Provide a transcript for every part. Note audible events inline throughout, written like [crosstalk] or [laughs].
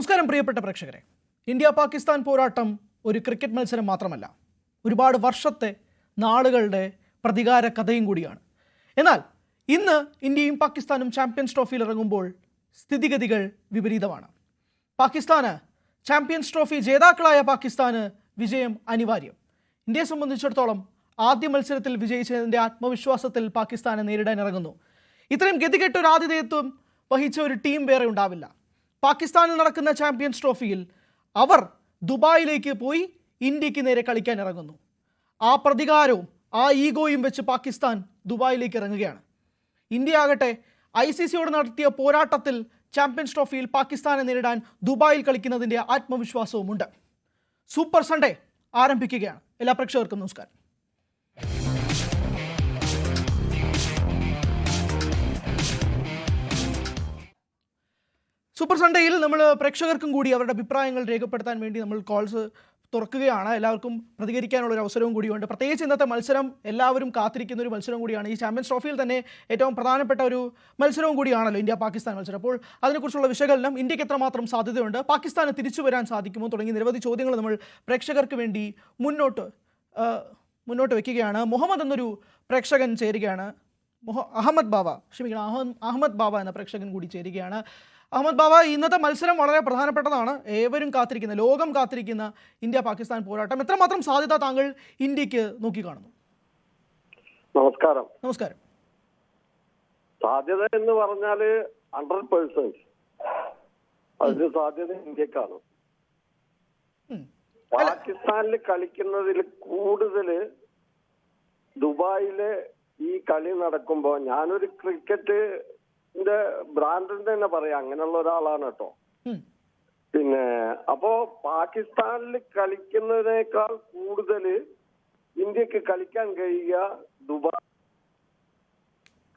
നമസ്കാരം പ്രിയപ്പെട്ട പ്രേക്ഷകരെ. ഇന്ത്യ പാകിസ്ഥാൻ പോരാട്ടം ഒരു ക്രിക്കറ്റ് മത്സരം മാത്രമല്ല. ഒരുപാട് വർഷത്തെ നാളുകളുടെ പ്രതികാര കഥയും കൂടിയാണ്. എന്നാൽ ഇന്ന് ഇന്ത്യയും പാകിസ്ഥാനും ചാമ്പ്യൻസ് ട്രോഫിയിൽ ഇറങ്ങുമ്പോൾ സ്ഥിതിഗതികൾ വിപരീതമാണ്. പാകിസ്ഥാന് ചാമ്പ്യൻസ് ട്രോഫി ജേതാക്കളായ പാകിസ്ഥാന് വിജയം അനിവാര്യം. ഇന്ത്യയെ സംബന്ധിച്ചിടത്തോളം ആദ്യ മത്സരത്തിൽ വിജയിച്ചതിന്റെ ആത്മവിശ്വാസത്തിൽ പാകിസ്ഥാനെ നേരിടാൻ ഇറങ്ങുന്നു. ഇത്രയും ഗതികെട്ട ഒരു ആതിഥേയത്വം വഹിച്ച ഒരു ടീം വേറെ ഉണ്ടാവില്ല. പാകിസ്ഥാനിൽ നടക്കുന്ന ചാമ്പ്യൻസ് ട്രോഫിയിൽ അവർ ദുബായിലേക്ക് പോയി ഇന്ത്യയ്ക്ക് നേരെ കളിക്കാൻ ഇറങ്ങുന്നു. ആ പ്രതികാരവും ആ ഈഗോയും വെച്ച് പാകിസ്ഥാൻ ദുബായിലേക്ക് ഇറങ്ങുകയാണ്. ഇന്ത്യ ആകട്ടെ ഐ സി സിയോട് നടത്തിയ പോരാട്ടത്തിൽ ചാമ്പ്യൻസ് ട്രോഫിയിൽ പാകിസ്ഥാനെ നേരിടാൻ ദുബായിൽ കളിക്കുന്നതിന്റെ ആത്മവിശ്വാസവുമുണ്ട്. സൂപ്പർ സൺഡേ ആരംഭിക്കുകയാണ്. എല്ലാ പ്രേക്ഷകർക്കും നമസ്കാരം. സൂപ്പർ സൺഡേയിൽ നമ്മൾ പ്രേക്ഷകർക്കും കൂടി അവരുടെ അഭിപ്രായങ്ങൾ രേഖപ്പെടുത്താൻ വേണ്ടി നമ്മൾ കോൾസ് തുറക്കുകയാണ്. എല്ലാവർക്കും പ്രതികരിക്കാനുള്ള ഒരു അവസരവും കൂടിയുണ്ട്. പ്രത്യേകിച്ച് ഇന്നത്തെ മത്സരം എല്ലാവരും കാത്തിരിക്കുന്ന ഒരു മത്സരം കൂടിയാണ്. ഈ ചാമ്പ്യൻസ് ട്രോഫിയിൽ തന്നെ ഏറ്റവും പ്രധാനപ്പെട്ട ഒരു മത്സരവും കൂടിയാണല്ലോ ഇന്ത്യ പാകിസ്ഥാൻ മത്സരം. അപ്പോൾ അതിനെക്കുറിച്ചുള്ള വിശകലനം ഇന്ത്യയ്ക്ക് എത്രമാത്രം സാധ്യതയുണ്ട്? പാകിസ്ഥാന് തിരിച്ചു വരാൻ സാധിക്കുമോ? തുടങ്ങി നിരവധി ചോദ്യങ്ങൾ നമ്മൾ പ്രേക്ഷകർക്ക് വേണ്ടി മുന്നോട്ട് മുന്നോട്ട് വെക്കുകയാണ്. മുഹമ്മദ് എന്നൊരു പ്രേക്ഷകൻ ചേരുകയാണ്. അഹമ്മദ് ബാബ ക്ഷമിക്കണം അഹമ്മദ് ബാബ എന്ന പ്രേക്ഷകൻ കൂടി ചേരുകയാണ്. അഹമ്മദ് ബാബ ഇന്നത്തെ മത്സരം വളരെ പ്രധാനപ്പെട്ടതാണ്. ഏവരും കാത്തിരിക്കുന്ന ലോകം കാത്തിരിക്കുന്ന ഇന്ത്യ പാകിസ്ഥാൻ പോരാട്ടം എത്രമാത്രം സാധ്യത താങ്കൾ ഇന്ത്യയ്ക്ക് നോക്കിക്കാണുന്നു? നമസ്കാരം. നമസ്കാരം. സാധ്യത എന്ന് പറഞ്ഞാൽ ഹൺഡ്രഡ് പേഴ്സെന്റ് അതിന് സാധ്യത ഇന്ത്യക്കാണ്. പാകിസ്ഥാനിൽ കളിക്കുന്നതിൽ കൂടുതൽ ദുബായിലെ ഈ കളി നടക്കുമ്പോ ഞാനൊരു ക്രിക്കറ്റിന്റെ ബ്രാൻഡിൽ തന്നെ പറയാം. അങ്ങനെയുള്ള ഒരാളാണ് കേട്ടോ. പിന്നെ അപ്പോ പാകിസ്ഥാനിൽ കളിക്കുന്നതിനേക്കാൾ കൂടുതൽ ഇന്ത്യയ്ക്ക് കളിക്കാൻ കഴിയുക ദുബായ്.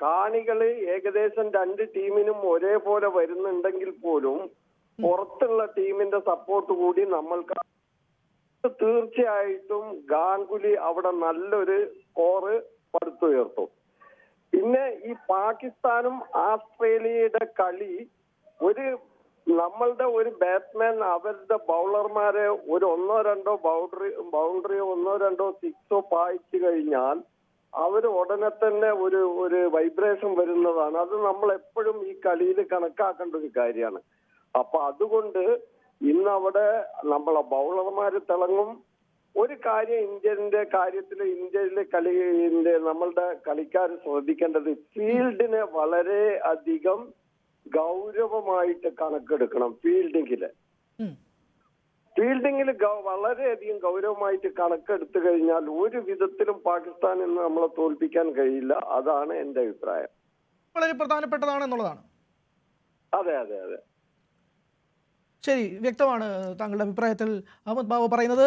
കാണികൾ ഏകദേശം രണ്ട് ടീമിനും ഒരേപോലെ വരുന്നുണ്ടെങ്കിൽ പോലും പുറത്തുള്ള ടീമിന്റെ സപ്പോർട്ട് കൂടി നമ്മൾക്ക് തീർച്ചയായിട്ടും ഗാംഗുലി അവിടെ നല്ലൊരു സ്കോറ് പടുത്തുയർത്തും. പാകിസ്ഥാനും ആസ്ട്രേലിയയുടെ കളി ഒരു നമ്മളുടെ ഒരു ബാറ്റ്സ്മാൻ അവരുടെ ബൗളർമാരെ ഒരു ഒന്നോ രണ്ടോ ബൗണ്ടറി ബൗണ്ടറിയോ ഒന്നോ രണ്ടോ സിക്സോ പായിച്ചു കഴിഞ്ഞാൽ അവർ ഉടനെ തന്നെ ഒരു ഒരു വൈബ്രേഷൻ വരുന്നതാണ്. അത് നമ്മൾ എപ്പോഴും ഈ കളിയിൽ കണക്കാക്കേണ്ട ഒരു കാര്യമാണ്. അപ്പൊ അതുകൊണ്ട് ഇന്ന് അവിടെ നമ്മളെ ബൗളർമാര് തിളങ്ങും. ഒരു കാര്യം ഇന്ത്യന്റെ കാര്യത്തിൽ ഇന്ത്യയിലെ കളി നമ്മളുടെ കളിക്കാർ ശ്രദ്ധിക്കേണ്ടത് ഫീൽഡിനെ വളരെ അധികം ഗൗരവമായിട്ട് കണക്കെടുക്കണം ഫീൽഡിങ്ങിൽ. ഫീൽഡിങ്ങിൽ വളരെയധികം ഗൗരവമായിട്ട് കണക്കെടുത്തു കഴിഞ്ഞാൽ ഒരു വിധത്തിലും പാകിസ്ഥാൻ ഇന്ന് നമ്മളെ തോൽപ്പിക്കാൻ കഴിയില്ല. അതാണ് എന്റെ അഭിപ്രായം. വളരെ പ്രധാനപ്പെട്ടതാണ് എന്നുള്ളതാണ്. അതെ അതെ അതെ. ശരി വ്യക്തമാണ് താങ്കളുടെ അഭിപ്രായത്തിൽ അഹമ്മദ് ബാബു പറയുന്നത്.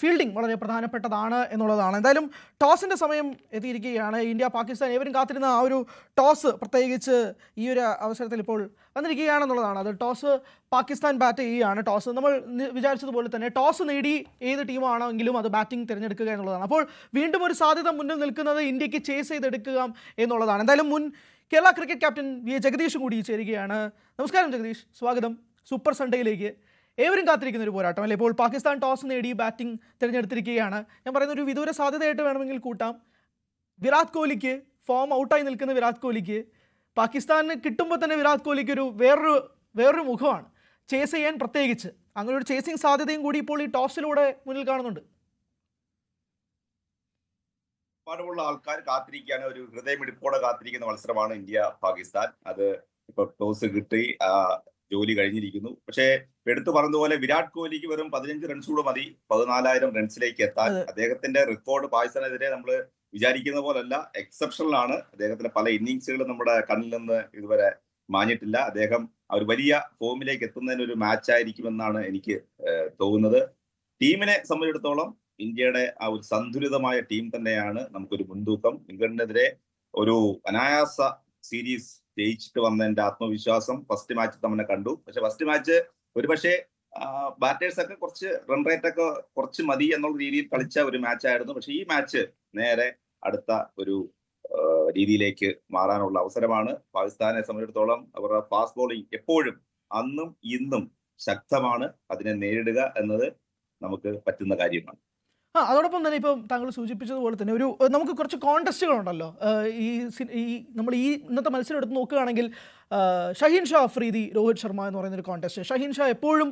ഫീൽഡിംഗ് വളരെ പ്രധാനപ്പെട്ടതാണ് എന്നുള്ളതാണ്. എന്തായാലും ടോസിന്റെ സമയം എത്തിയിരിക്കുകയാണ്. ഇന്ത്യ പാകിസ്ഥാൻ ഏവരും കാത്തിരുന്ന ആ ഒരു ടോസ് പ്രത്യേകിച്ച് ഈ ഒരു അവസരത്തിൽ ഇപ്പോൾ വന്നിരിക്കുകയാണെന്നുള്ളതാണ് അത് ടോസ് പാകിസ്ഥാൻ ബാറ്റ് ചെയ്യുകയാണ്. ടോസ് നമ്മൾ വിചാരിച്ചതുപോലെ തന്നെ ടോസ് നേടി ഏത് ടീമാണെങ്കിലും അത് ബാറ്റിംഗ് തിരഞ്ഞെടുക്കുക എന്നുള്ളതാണ്. അപ്പോൾ വീണ്ടും ഒരു സാധ്യത മുന്നിൽ നിൽക്കുന്നത് ഇന്ത്യയ്ക്ക് ചേസ് ചെയ്തെടുക്കുക എന്നുള്ളതാണ്. എന്തായാലും മുൻ Kerala cricket captain V. A. Jagadish കൂടി ചേരുകയാണ്. നമസ്കാരം ജഗദീഷ്. സ്വാഗതം. സൂപ്പർ സൺഡേയിലേക്ക് ഏവരും കാത്തിരിക്കുന്ന ഒരു പോരാട്ടം അല്ലേ? ഇപ്പോൾ പാകിസ്ഥാൻ ടോസ് നേടി ബാറ്റിംഗ് തിരഞ്ഞെടുത്തിരിക്കുകയാണ്. ഞാൻ പറയുന്ന ഒരു വിദൂര സാധ്യതയായിട്ട് വേണമെങ്കിൽ കൂട്ടാം. വിരാട് കോഹ്ലിക്ക് ഫോം ഔട്ടായി നിൽക്കുന്ന വിരാട് കോഹ്ലിക്ക് പാകിസ്ഥാനിന് കിട്ടുമ്പോൾ തന്നെ വിരാട് കോഹ്ലിക്ക് ഒരു വേറൊരു വേറൊരു മുഖമാണ്. ചേസ് ചെയ്യാൻ പ്രത്യേകിച്ച്. അങ്ങനെ ഒരു ചേസിങ് സാധ്യതയും കൂടി ഇപ്പോൾ ഈ ടോസിലൂടെ മുന്നിൽ കാണുന്നുണ്ട്. ഒരുപാടുള്ള ആൾക്കാർ കാത്തിരിക്കുകയാണ്. ഒരു ഹൃദയമിടിപ്പോടെ കാത്തിരിക്കുന്ന മത്സരമാണ് ഇന്ത്യ പാകിസ്ഥാൻ അത് ഇപ്പൊ ടോസ് കിട്ടി. ജോലി കഴിഞ്ഞിരിക്കുന്നു. പക്ഷേ എടുത്തു പറഞ്ഞതുപോലെ വിരാട് കോഹ്ലിക്ക് വെറും പതിനഞ്ച് റൺസ് കൂടെ മതി. പതിനാലായിരം റൺസിലേക്ക് എത്താൻ. അദ്ദേഹത്തിന്റെ റെക്കോർഡ് പായസനെതിരെ നമ്മൾ വിചാരിക്കുന്ന പോലല്ല എക്സെപ്ഷണൽ ആണ്. അദ്ദേഹത്തിന്റെ പല ഇന്നിങ്സുകളും നമ്മുടെ കണ്ണിൽ നിന്ന് ഇതുവരെ മാഞ്ഞിട്ടില്ല. അദ്ദേഹം ഒരു വലിയ ഫോമിലേക്ക് എത്തുന്നതിന് ഒരു മാച്ച് ആയിരിക്കുമെന്നാണ് എനിക്ക് തോന്നുന്നത്. ടീമിനെ സംബന്ധിച്ചിടത്തോളം ഇന്ത്യയുടെ ആ ഒരു സന്തുലിതമായ ടീം തന്നെയാണ് നമുക്കൊരു മുൻതൂക്കം. ഇംഗ്ലണ്ടിനെതിരെ ഒരു അനായാസ സീരീസ് ജയിച്ചിട്ട് വന്ന എന്റെ ആത്മവിശ്വാസം ഫസ്റ്റ് മാച്ച് തന്നെ കണ്ടു. പക്ഷെ ഫസ്റ്റ് മാച്ച് ഒരുപക്ഷെ ബാറ്റേഴ്സ് ഒക്കെ കുറച്ച് റൺ റേറ്റ് ഒക്കെ കുറച്ച് മതി എന്നുള്ള രീതിയിൽ കളിച്ച ഒരു മാച്ച് ആയിരുന്നു. പക്ഷെ ഈ മാച്ച് നേരെ അടുത്ത ഒരു രീതിയിലേക്ക് മാറാനുള്ള അവസരമാണ്. പാകിസ്ഥാനെ സംബന്ധിച്ചിടത്തോളം അവരുടെ ഫാസ്റ്റ് ബോളിംഗ് എപ്പോഴും അന്നും ഇന്നും ശക്തമാണ്. അതിനെ നേരിടുക എന്നത് നമുക്ക് പറ്റുന്ന കാര്യമാണ്. ആ അതോടൊപ്പം തന്നെ ഇപ്പം താങ്കൾ സൂചിപ്പിച്ചതുപോലെ തന്നെ ഒരു നമുക്ക് കുറച്ച് കോണ്ടസ്റ്റുകളുണ്ടല്ലോ ഏഹ് ഈ ഈ നമ്മൾ ഈ ഇന്നത്തെ മത്സരം എടുത്ത് നോക്കുകയാണെങ്കിൽ ഷഹീൻ ഷാ അഫ്രീദി രോഹിത് ശർമ്മ എന്ന് പറയുന്ന ഒരു കോntest ഷഹീൻ ഷാ എപ്പോഴും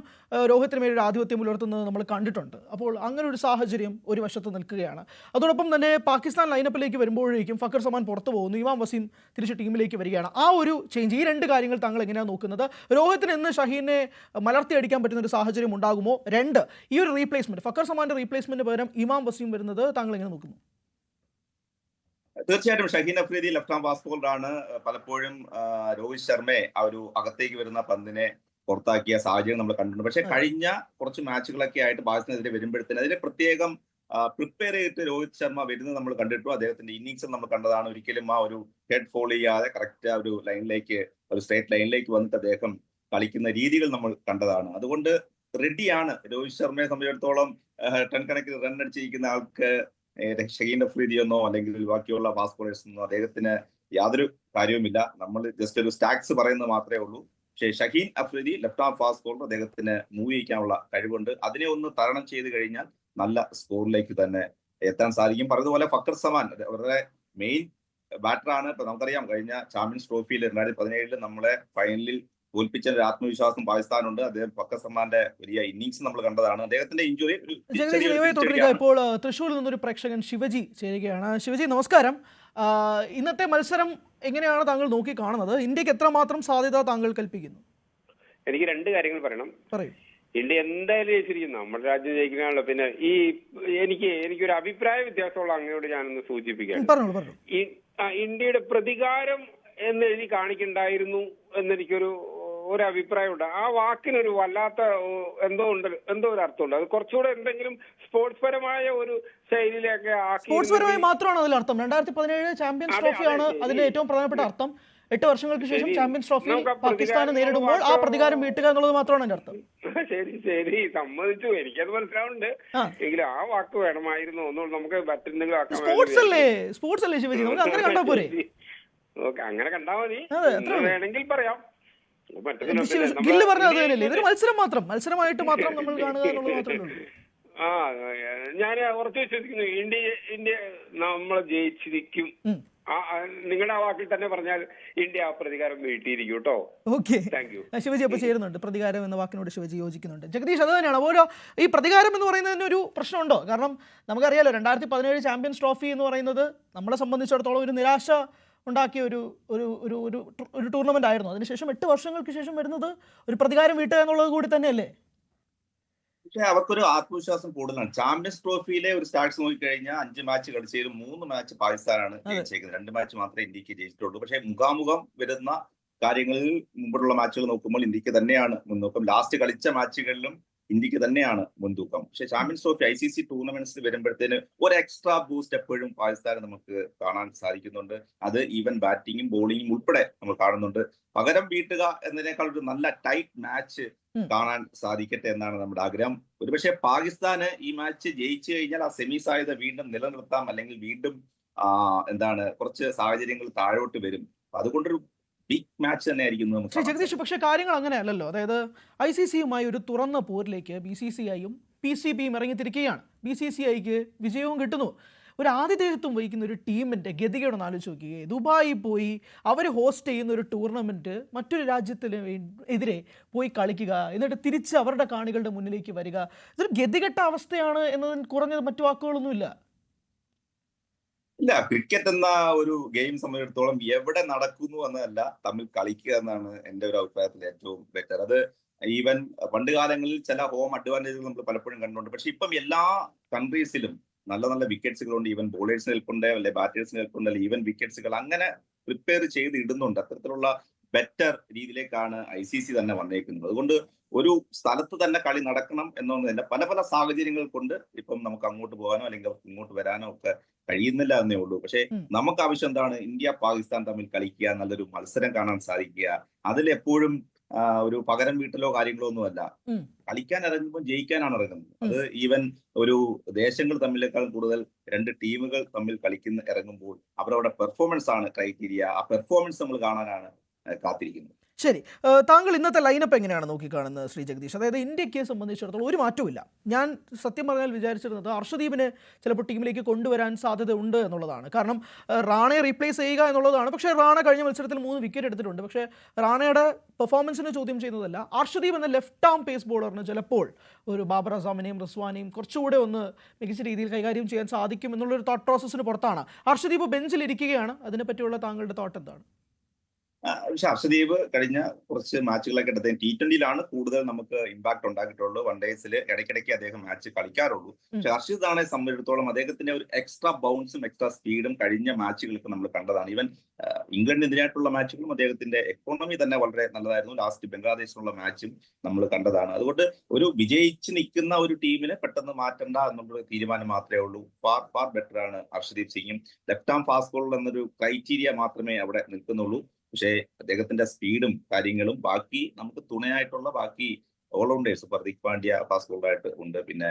രോഹിത്തിന് മേലൊരു ആധിപത്യം പുലർത്തുന്നത് നമ്മൾ കണ്ടിട്ടുണ്ട്. അപ്പോൾ അങ്ങനെ ഒരു സാഹചര്യം ഒരു വശത്ത് നിൽക്കുകയാണ്. അതോടൊപ്പം തന്നെ പാകിസ്ഥാൻ ലൈനപ്പിലേക്ക് വരുമ്പോഴേക്കും ഫക്കർ സമാൻ പുറത്തു പോകുന്നു. ഇമാം വസീം തിരിച്ച് ടീമിലേക്ക് വരികയാണ്. ആ ഒരു ചേഞ്ച് ഈ രണ്ട് കാര്യങ്ങൾ താങ്കൾ എങ്ങനെയാണ് നോക്കുന്നത്? രോഹിത്തിന് ഇന്ന് ഷഹീനെ മലർത്തി അടിക്കാൻ പറ്റുന്ന ഒരു സാഹചര്യം ഉണ്ടാകുമോ? രണ്ട് ഈ ഒരു റീപ്ലേസ്മെന്റ് ഫക്കർ സമാന്റെ റീപ്ലേസ്മെന്റ് പകരം ഇമാം വസീം വരുന്നത് താങ്കൾ എങ്ങനെ നോക്കുന്നു? തീർച്ചയായിട്ടും Shaheen Afridi left arm fast ബോളറാണ് പലപ്പോഴും രോഹിത് ശർമ്മയെ ആ ഒരു അകത്തേക്ക് വരുന്ന പന്തിനെ പുറത്താക്കിയ സാഹചര്യം നമ്മൾ കണ്ടിട്ടുണ്ട്. പക്ഷെ കഴിഞ്ഞ കുറച്ച് മാച്ചുകളൊക്കെ ആയിട്ട് പാകിസ്ഥാനെതിരെ വരുമ്പോഴത്തേന് അതിന് പ്രത്യേകം പ്രിപ്പയർ ചെയ്തിട്ട് രോഹിത് ശർമ്മ വരുന്നത് നമ്മൾ കണ്ടിട്ടു. അദ്ദേഹത്തിന്റെ ഇന്നിങ്സ് നമ്മൾ കണ്ടതാണ്. ഒരിക്കലും ആ ഒരു ഹെഡ് ഫോൾ ചെയ്യാതെ കറക്റ്റ് ആ ഒരു ലൈനിലേക്ക് ഒരു സ്ട്രേറ്റ് ലൈനിലേക്ക് വന്നിട്ട് അദ്ദേഹം കളിക്കുന്ന രീതികൾ നമ്മൾ കണ്ടതാണ്. അതുകൊണ്ട് റെഡിയാണ് രോഹിത് ശർമ്മയെ സംബന്ധിച്ചിടത്തോളം ടൺ കണക്കിന് റൺ അടിച്ചിരിക്കുന്ന ആൾക്ക് ഏത് ഷഹീൻ അല്ലെങ്കിൽ ബാക്കിയുള്ള പാസ്പോർട്ടേഴ്സ് എന്നോ അദ്ദേഹത്തിന് യാതൊരു കാര്യവുമില്ല. നമ്മൾ ജസ്റ്റ് ഒരു സ്റ്റാക്സ് പറയുന്നത് മാത്രമേ ഉള്ളൂ. പക്ഷേ Shaheen Afridi left arm fast bowler അദ്ദേഹത്തിന് മൂവ് ചെയ്യിക്കാനുള്ള കഴിവുണ്ട്. അതിനെ ഒന്ന് തരണം ചെയ്ത് കഴിഞ്ഞാൽ നല്ല സ്കോറിലേക്ക് തന്നെ എത്താൻ സാധിക്കും. പറഞ്ഞതുപോലെ ഫക്കർ സമാൻ അവരുടെ മെയിൻ ബാറ്ററാണ് ഇപ്പൊ നമുക്കറിയാം കഴിഞ്ഞ ചാമ്പ്യൻസ് ട്രോഫിയിൽ രണ്ടായിരത്തി പതിനേഴിൽ നമ്മളെ ഫൈനലിൽ തോൽപ്പിച്ച ഒരു ആത്മവിശ്വാസം പാകിസ്ഥാനുണ്ട്. അദ്ദേഹം പക്കസമ്മാന്റെ വലിയ ഇന്നിങ്സ് നമ്മൾ കണ്ടതാണ്. അദ്ദേഹത്തിന്റെ ഇഞ്ചുറി ഇപ്പോൾ തൃശ്ശൂരിൽ നിന്നൊരു പ്രേക്ഷകൻ ശിവജി ചേരുകയാണ്. ശിവജി നമസ്കാരം. ഇന്നത്തെ മത്സരം എങ്ങനെയാണ് താങ്കൾ നോക്കി കാണുന്നത്? ഇന്ത്യയ്ക്ക് എത്രമാത്രം സാധ്യത താങ്കൾ കൽപ്പിക്കുന്നു? എനിക്ക് രണ്ട് കാര്യങ്ങൾ പറയണം. പറയൂ. ഇന്ത്യ എന്തായാലും ജയിച്ചിരിക്കും. നമ്മുടെ രാജ്യം ജയിക്കുന്നതാണല്ലോ. പിന്നെ ഈ എനിക്ക് എനിക്കൊരു അഭിപ്രായ വ്യത്യാസമുള്ള അങ്ങയോട് ഞാനൊന്ന് സൂചിപ്പിക്കാം. ഇന്ത്യയുടെ പ്രതികാരം എന്ന് എഴുതി കാണിക്കണ്ടായിരുന്നു എന്നെനിക്കൊരു ഒരു അഭിപ്രായമുണ്ട് ആ വാക്കിനൊരു വല്ലാത്ത എന്തോ ഉണ്ട് എന്തോ ഒരു അർത്ഥമുണ്ട്. അത് കുറച്ചുകൂടെ എന്തെങ്കിലും സ്പോർട്സ് പരമായ ഒരു ശൈലിയിലൊക്കെ സ്പോർട്സ് പരമായി മാത്രമാണ് അതിൽ അർത്ഥം? രണ്ടായിരത്തി പതിനേഴ് ചാമ്പ്യൻസ് ട്രോഫിയാണ് അതെ, അതിന്റെ ഏറ്റവും പ്രധാനപ്പെട്ട അർത്ഥം. എട്ട് വർഷങ്ങൾക്ക് ശേഷം ചാമ്പ്യൻസ് ട്രോഫി പാകിസ്ഥാനെ നേരിടുമ്പോൾ ആ പ്രതികാരം വീട്ടുക എന്നുള്ളത് മാത്രമാണ് എന്റെ അർത്ഥം. [laughs] ശരി ശരി. സമ്മതിച്ചു. എനിക്കത് മനസ്സിലാവുന്നുണ്ട്. എങ്കിലും ആ വാക്ക് വേണമായിരുന്നു ഒന്നുകൂടെ നമുക്ക് മറ്റെന്തെങ്കിലും സ്പോർട്സ് അല്ലേ? സ്പോർട്സ് അല്ലേ ശിവജി? നമുക്ക് അങ്ങനെ കണ്ടാ പോരെ. [laughs] അങ്ങനെ കണ്ടാ മതി. വേണമെങ്കിൽ പറയാം. ഗില്ല് പറഞ്ഞത് അത് ഇന്ത്യയിൽ തന്നെയല്ലേ ഇതൊരു മത്സരം മാത്രം. മത്സരമായിട്ട് മാത്രം നമ്മൾ കാണുക എന്നുള്ളത് മാത്രമേ ഉള്ളൂ. [laughs] ആ ഞാൻ ഉറച്ചു വിശ്വസിക്കുന്നു. ഇന്ത്യ ഇന്ത്യ നമ്മൾ ജയിച്ചിരിക്കും. നിങ്ങളുടെ ആ വാക്കിൽ തന്നെ പറഞ്ഞാൽ ഇന്ത്യ ആ പ്രതികാരം വീട്ടിയിരിക്കും കേട്ടോ. ഓക്കെ. ശിവജി അപ്പൊ ചേരുന്നുണ്ട്. പ്രതികാരം എന്ന വാക്കിനോട് ശിവജി യോജിക്കുന്നുണ്ട്. ജഗദീഷ് അത് തന്നെയാണ്. ഓരോ ഈ പ്രതികാരം എന്ന് പറയുന്നതിന് ഒരു പ്രശ്നമുണ്ടോ? കാരണം നമുക്കറിയാലോ രണ്ടായിരത്തി പതിനേഴ് ചാമ്പ്യൻസ് ട്രോഫി എന്ന് പറയുന്നത് നമ്മളെ സംബന്ധിച്ചിടത്തോളം ഒരു നിരാശ ഉണ്ടാക്കിയ ഒരു ഒരു ഒരു ഒരു ഒരു ടൂർണമെന്റ് ആയിരുന്നു. അതിനുശേഷം എട്ട് വർഷങ്ങൾക്ക് ശേഷം വരുന്നത് ഒരു പ്രതികാരം വീട്ടുക എന്നുള്ളത് കൂടി തന്നെയല്ലേ? പക്ഷേ അവർക്കൊരു ആത്മവിശ്വാസം കൂടുതലാണ്. ചാമ്പ്യൻസ് ട്രോഫിയിലെ ഒരു സ്റ്റാർട്സ് നോക്കിക്കഴിഞ്ഞാൽ അഞ്ച് മാച്ച് കളിച്ചതിൽ മൂന്ന് മാച്ച് പാകിസ്ഥാനാണ്. ജയിച്ചേക്കുന്നത്. രണ്ട് മാച്ച് മാത്രമേ ഇന്ത്യയ്ക്ക് ജയിച്ചിട്ടുള്ളൂ. പക്ഷേ മുഖാമുഖം വരുന്ന കാര്യങ്ങളിൽ മുമ്പിലുള്ള മാച്ചുകൾ നോക്കുമ്പോൾ ഇന്ത്യയ്ക്ക് തന്നെയാണ് മുൻനോക്കം ലാസ്റ്റ് കളിച്ച മാച്ചുകളിലും ഇന്ത്യയ്ക്ക് തന്നെയാണ് മുൻതൂക്കം. പക്ഷെ champions trophy I C C tournaments വരുമ്പോഴത്തേന് ഒരു എക്സ്ട്രാ ബൂസ്റ്റ് എപ്പോഴും പാകിസ്ഥാന് നമുക്ക് കാണാൻ സാധിക്കുന്നുണ്ട്. അത് ഈവൻ ബാറ്റിങ്ങും ബോളിങ്ങും ഉൾപ്പെടെ നമ്മൾ കാണുന്നുണ്ട്. പകരം വീട്ടുക എന്നതിനേക്കാൾ ഒരു നല്ല ടൈറ്റ് മാച്ച് കാണാൻ സാധിക്കട്ടെ എന്നാണ് നമ്മുടെ ആഗ്രഹം. ഒരുപക്ഷെ പാകിസ്ഥാന് ഈ മാച്ച് ജയിച്ചു കഴിഞ്ഞാൽ ആ സെമി സാധ്യത വീണ്ടും നിലനിർത്താം അല്ലെങ്കിൽ വീണ്ടും എന്താണ് കുറച്ച് സാഹചര്യങ്ങൾ താഴോട്ട് വരും. അതുകൊണ്ടൊരു ബിഗ് മാച്ച് തന്നെ ആയിരിക്കും നമുക്ക് ജഗദീഷ് പക്ഷേ കാര്യങ്ങൾ അങ്ങനെ അല്ലല്ലോ അതായത് ഐ സി സിയുമായി ഒരു തുറന്ന പോരിലേക്ക് ബി സി സി ഐയും പി സി ബിയും ഇറങ്ങിത്തിരിക്കുകയാണ്. ബി സി സി ഐക്ക് വിജയവും കിട്ടുന്നു. ഒരു ആതിഥേയത്വം വഹിക്കുന്ന ഒരു ടീമിന്റെ ഗതികേടൊന്ന് ആലോചിച്ച് നോക്കിയേ. ദുബായിൽ പോയി അവർ ഹോസ്റ്റ് ചെയ്യുന്ന ഒരു ടൂർണമെന്റ് മറ്റൊരു രാജ്യത്തിന് എതിരെ പോയി കളിക്കുക എന്നിട്ട് തിരിച്ച് അവരുടെ കാണികളുടെ മുന്നിലേക്ക് വരിക. ഇതൊരു ഗതികെട്ട അവസ്ഥയാണ് എന്നതിന് കുറഞ്ഞത് മറ്റു വാക്കുകളൊന്നുമില്ല. ഇല്ല ക്രിക്കറ്റ് എന്ന ഒരു ഗെയിം സംബന്ധിച്ചിടത്തോളം എവിടെ നടക്കുന്നു എന്നതല്ല തമ്മിൽ കളിക്കുക എന്നാണ് എന്റെ ഒരു അഭിപ്രായത്തിൽ ഏറ്റവും ബെറ്റർ അത് ഈവൻ പണ്ട് കാലങ്ങളിൽ ചില ഹോം അഡ്വാന്റേജുകൾ നമ്മൾ പലപ്പോഴും കണ്ടിട്ടുണ്ട്. പക്ഷെ ഇപ്പം എല്ലാ കൺട്രീസിലും നല്ല നല്ല വിക്കറ്റ്സുകളുണ്ട് ഈവൻ ബോളേഴ്സ് നിൽപ്പുണ്ട് അല്ലെ ബാറ്റേഴ്സ് നിൽപ്പുണ്ട് അല്ലെ ഈവൻ വിക്കറ്റ്സുകൾ അങ്ങനെ പ്രിപ്പയർ ചെയ്ത് ഇടുന്നുണ്ട്. അത്തരത്തിലുള്ള ബെറ്റർ രീതിയിലേക്കാണ് ഐ സി സി തന്നെ വന്നേക്കുന്നത്. അതുകൊണ്ട് ഒരു സ്ഥലത്ത് തന്നെ കളി നടക്കണം എന്നൊന്നും തന്നെ പല പല സാഹചര്യങ്ങൾ കൊണ്ട് ഇപ്പം നമുക്ക് അങ്ങോട്ട് പോകാനോ അല്ലെങ്കിൽ അവർക്ക് ഇങ്ങോട്ട് വരാനോ ഒക്കെ കഴിയുന്നില്ല എന്നേ ഉള്ളൂ. പക്ഷേ നമുക്ക് ആവശ്യം എന്താണ്? ഇന്ത്യ പാകിസ്ഥാൻ തമ്മിൽ കളിക്കുക നല്ലൊരു മത്സരം കാണാൻ സാധിക്കുക. അതിൽ എപ്പോഴും ഒരു പകരം വീട്ടിലോ കാര്യങ്ങളോ ഒന്നുമല്ല അല്ല. കളിക്കാൻ ഇറങ്ങുമ്പോൾ ജയിക്കാനാണ് ഇറങ്ങുന്നത്. അത് ഈവൻ ഒരു ദേശങ്ങൾ തമ്മിലേക്കാൾ കൂടുതൽ രണ്ട് ടീമുകൾ തമ്മിൽ കളിക്കുന്ന ഇറങ്ങുമ്പോൾ അവരവിടെ പെർഫോമൻസ് ആണ് ക്രൈറ്റീരിയ ആ പെർഫോമൻസ് നമ്മൾ കാണാനാണ് കാത്തിരിക്കുന്നത് ശരി. താങ്കൾ ഇന്നത്തെ ലൈനപ്പ് എങ്ങനെയാണ് നോക്കിക്കാണുന്നത് ശ്രീ ജഗദീഷ്? അതായത് ഇന്ത്യയ്ക്ക് സംബന്ധിച്ചിടത്തോളം ഒരു മാറ്റവുമില്ല ഞാൻ സത്യം പറഞ്ഞാൽ വിചാരിച്ചിരുന്നത് അർഷദീപിനെ ചിലപ്പോൾ ടീമിലേക്ക് കൊണ്ടുവരാൻ സാധ്യത ഉണ്ട് എന്നുള്ളതാണ്. കാരണം റാണയെ റീപ്ലേസ് ചെയ്യുക എന്നുള്ളതാണ്. പക്ഷേ റാണ കഴിഞ്ഞ മത്സരത്തിൽ മൂന്ന് വിക്കറ്റ് എടുത്തിട്ടുണ്ട്. പക്ഷേ റാണയുടെ പെർഫോമൻസിനെ ചോദ്യം ചെയ്യുന്നതല്ല. അർഷദീപ് എന്ന ലെഫ്റ്റ് ആം പേസ് ബോളറിന് ചിലപ്പോൾ ഒരു ബാബർ അസാമിനെയും റിസ്വാനെയും കുറച്ചുകൂടെ ഒന്ന് മികച്ച രീതിയിൽ കൈകാര്യം ചെയ്യാൻ സാധിക്കും എന്നുള്ളൊരു തോട്ട് പ്രോസസ്സിന് പുറത്താണ്. അർഷദീപ് ബെഞ്ചിലിരിക്കുകയാണ് അതിനെപ്പറ്റിയുള്ള താങ്കളുടെ തോട്ട് എന്താണ്? പക്ഷെ അർഷദീപ് കഴിഞ്ഞ കുറച്ച് മാച്ചുകളൊക്കെ എടുത്ത ടി ട്വന്റിയിലാണ് കൂടുതൽ നമുക്ക് ഇമ്പാക്ട് ഉണ്ടാക്കിയിട്ടുള്ളൂ. വൺ ഡേസിൽ ഇടയ്ക്കിടയ്ക്ക് അദ്ദേഹം മാച്ച് കളിക്കാറുള്ളൂ. പക്ഷെ ഹർഷിദ് ആണെ സംബന്ധിച്ചിടത്തോളം അദ്ദേഹത്തിന്റെ ഒരു എക്സ്ട്രാ ബൗൺസും എക്സ്ട്രാ സ്പീഡും കഴിഞ്ഞ മാച്ചുകൾക്ക് നമ്മൾ കണ്ടതാണ്. ഈവൻ ഇംഗ്ലണ്ടിനെതിരായിട്ടുള്ള മാച്ചുകളും അദ്ദേഹത്തിന്റെ എക്കോണമി തന്നെ വളരെ നല്ലതായിരുന്നു. ലാസ്റ്റ് ബംഗ്ലാദേശിനുള്ള മാച്ചും നമ്മൾ കണ്ടതാണ്. അതുകൊണ്ട് ഒരു വിജയിച്ച് നിൽക്കുന്ന ഒരു ടീമിനെ പെട്ടെന്ന് മാറ്റണ്ട എന്നുള്ള തീരുമാനം മാത്രമേ ഉള്ളൂ. ഫാർ ഫാർ ബെറ്റർ ആണ് ഹർഷദീപ് സിംഗും. ലെഫ്റ്റ് ആം ഫാസ്റ്റ് ബോളർ എന്നൊരു ക്രൈറ്റീരിയ മാത്രമേ അവിടെ നിൽക്കുന്നുള്ളൂ. പക്ഷേ അദ്ദേഹത്തിന്റെ സ്പീഡും കാര്യങ്ങളും ബാക്കി നമുക്ക് തുണയായിട്ടുള്ള ബാക്കി all rounders Pradeep Pandya fast ബോളറായിട്ട് ഉണ്ട്. പിന്നെ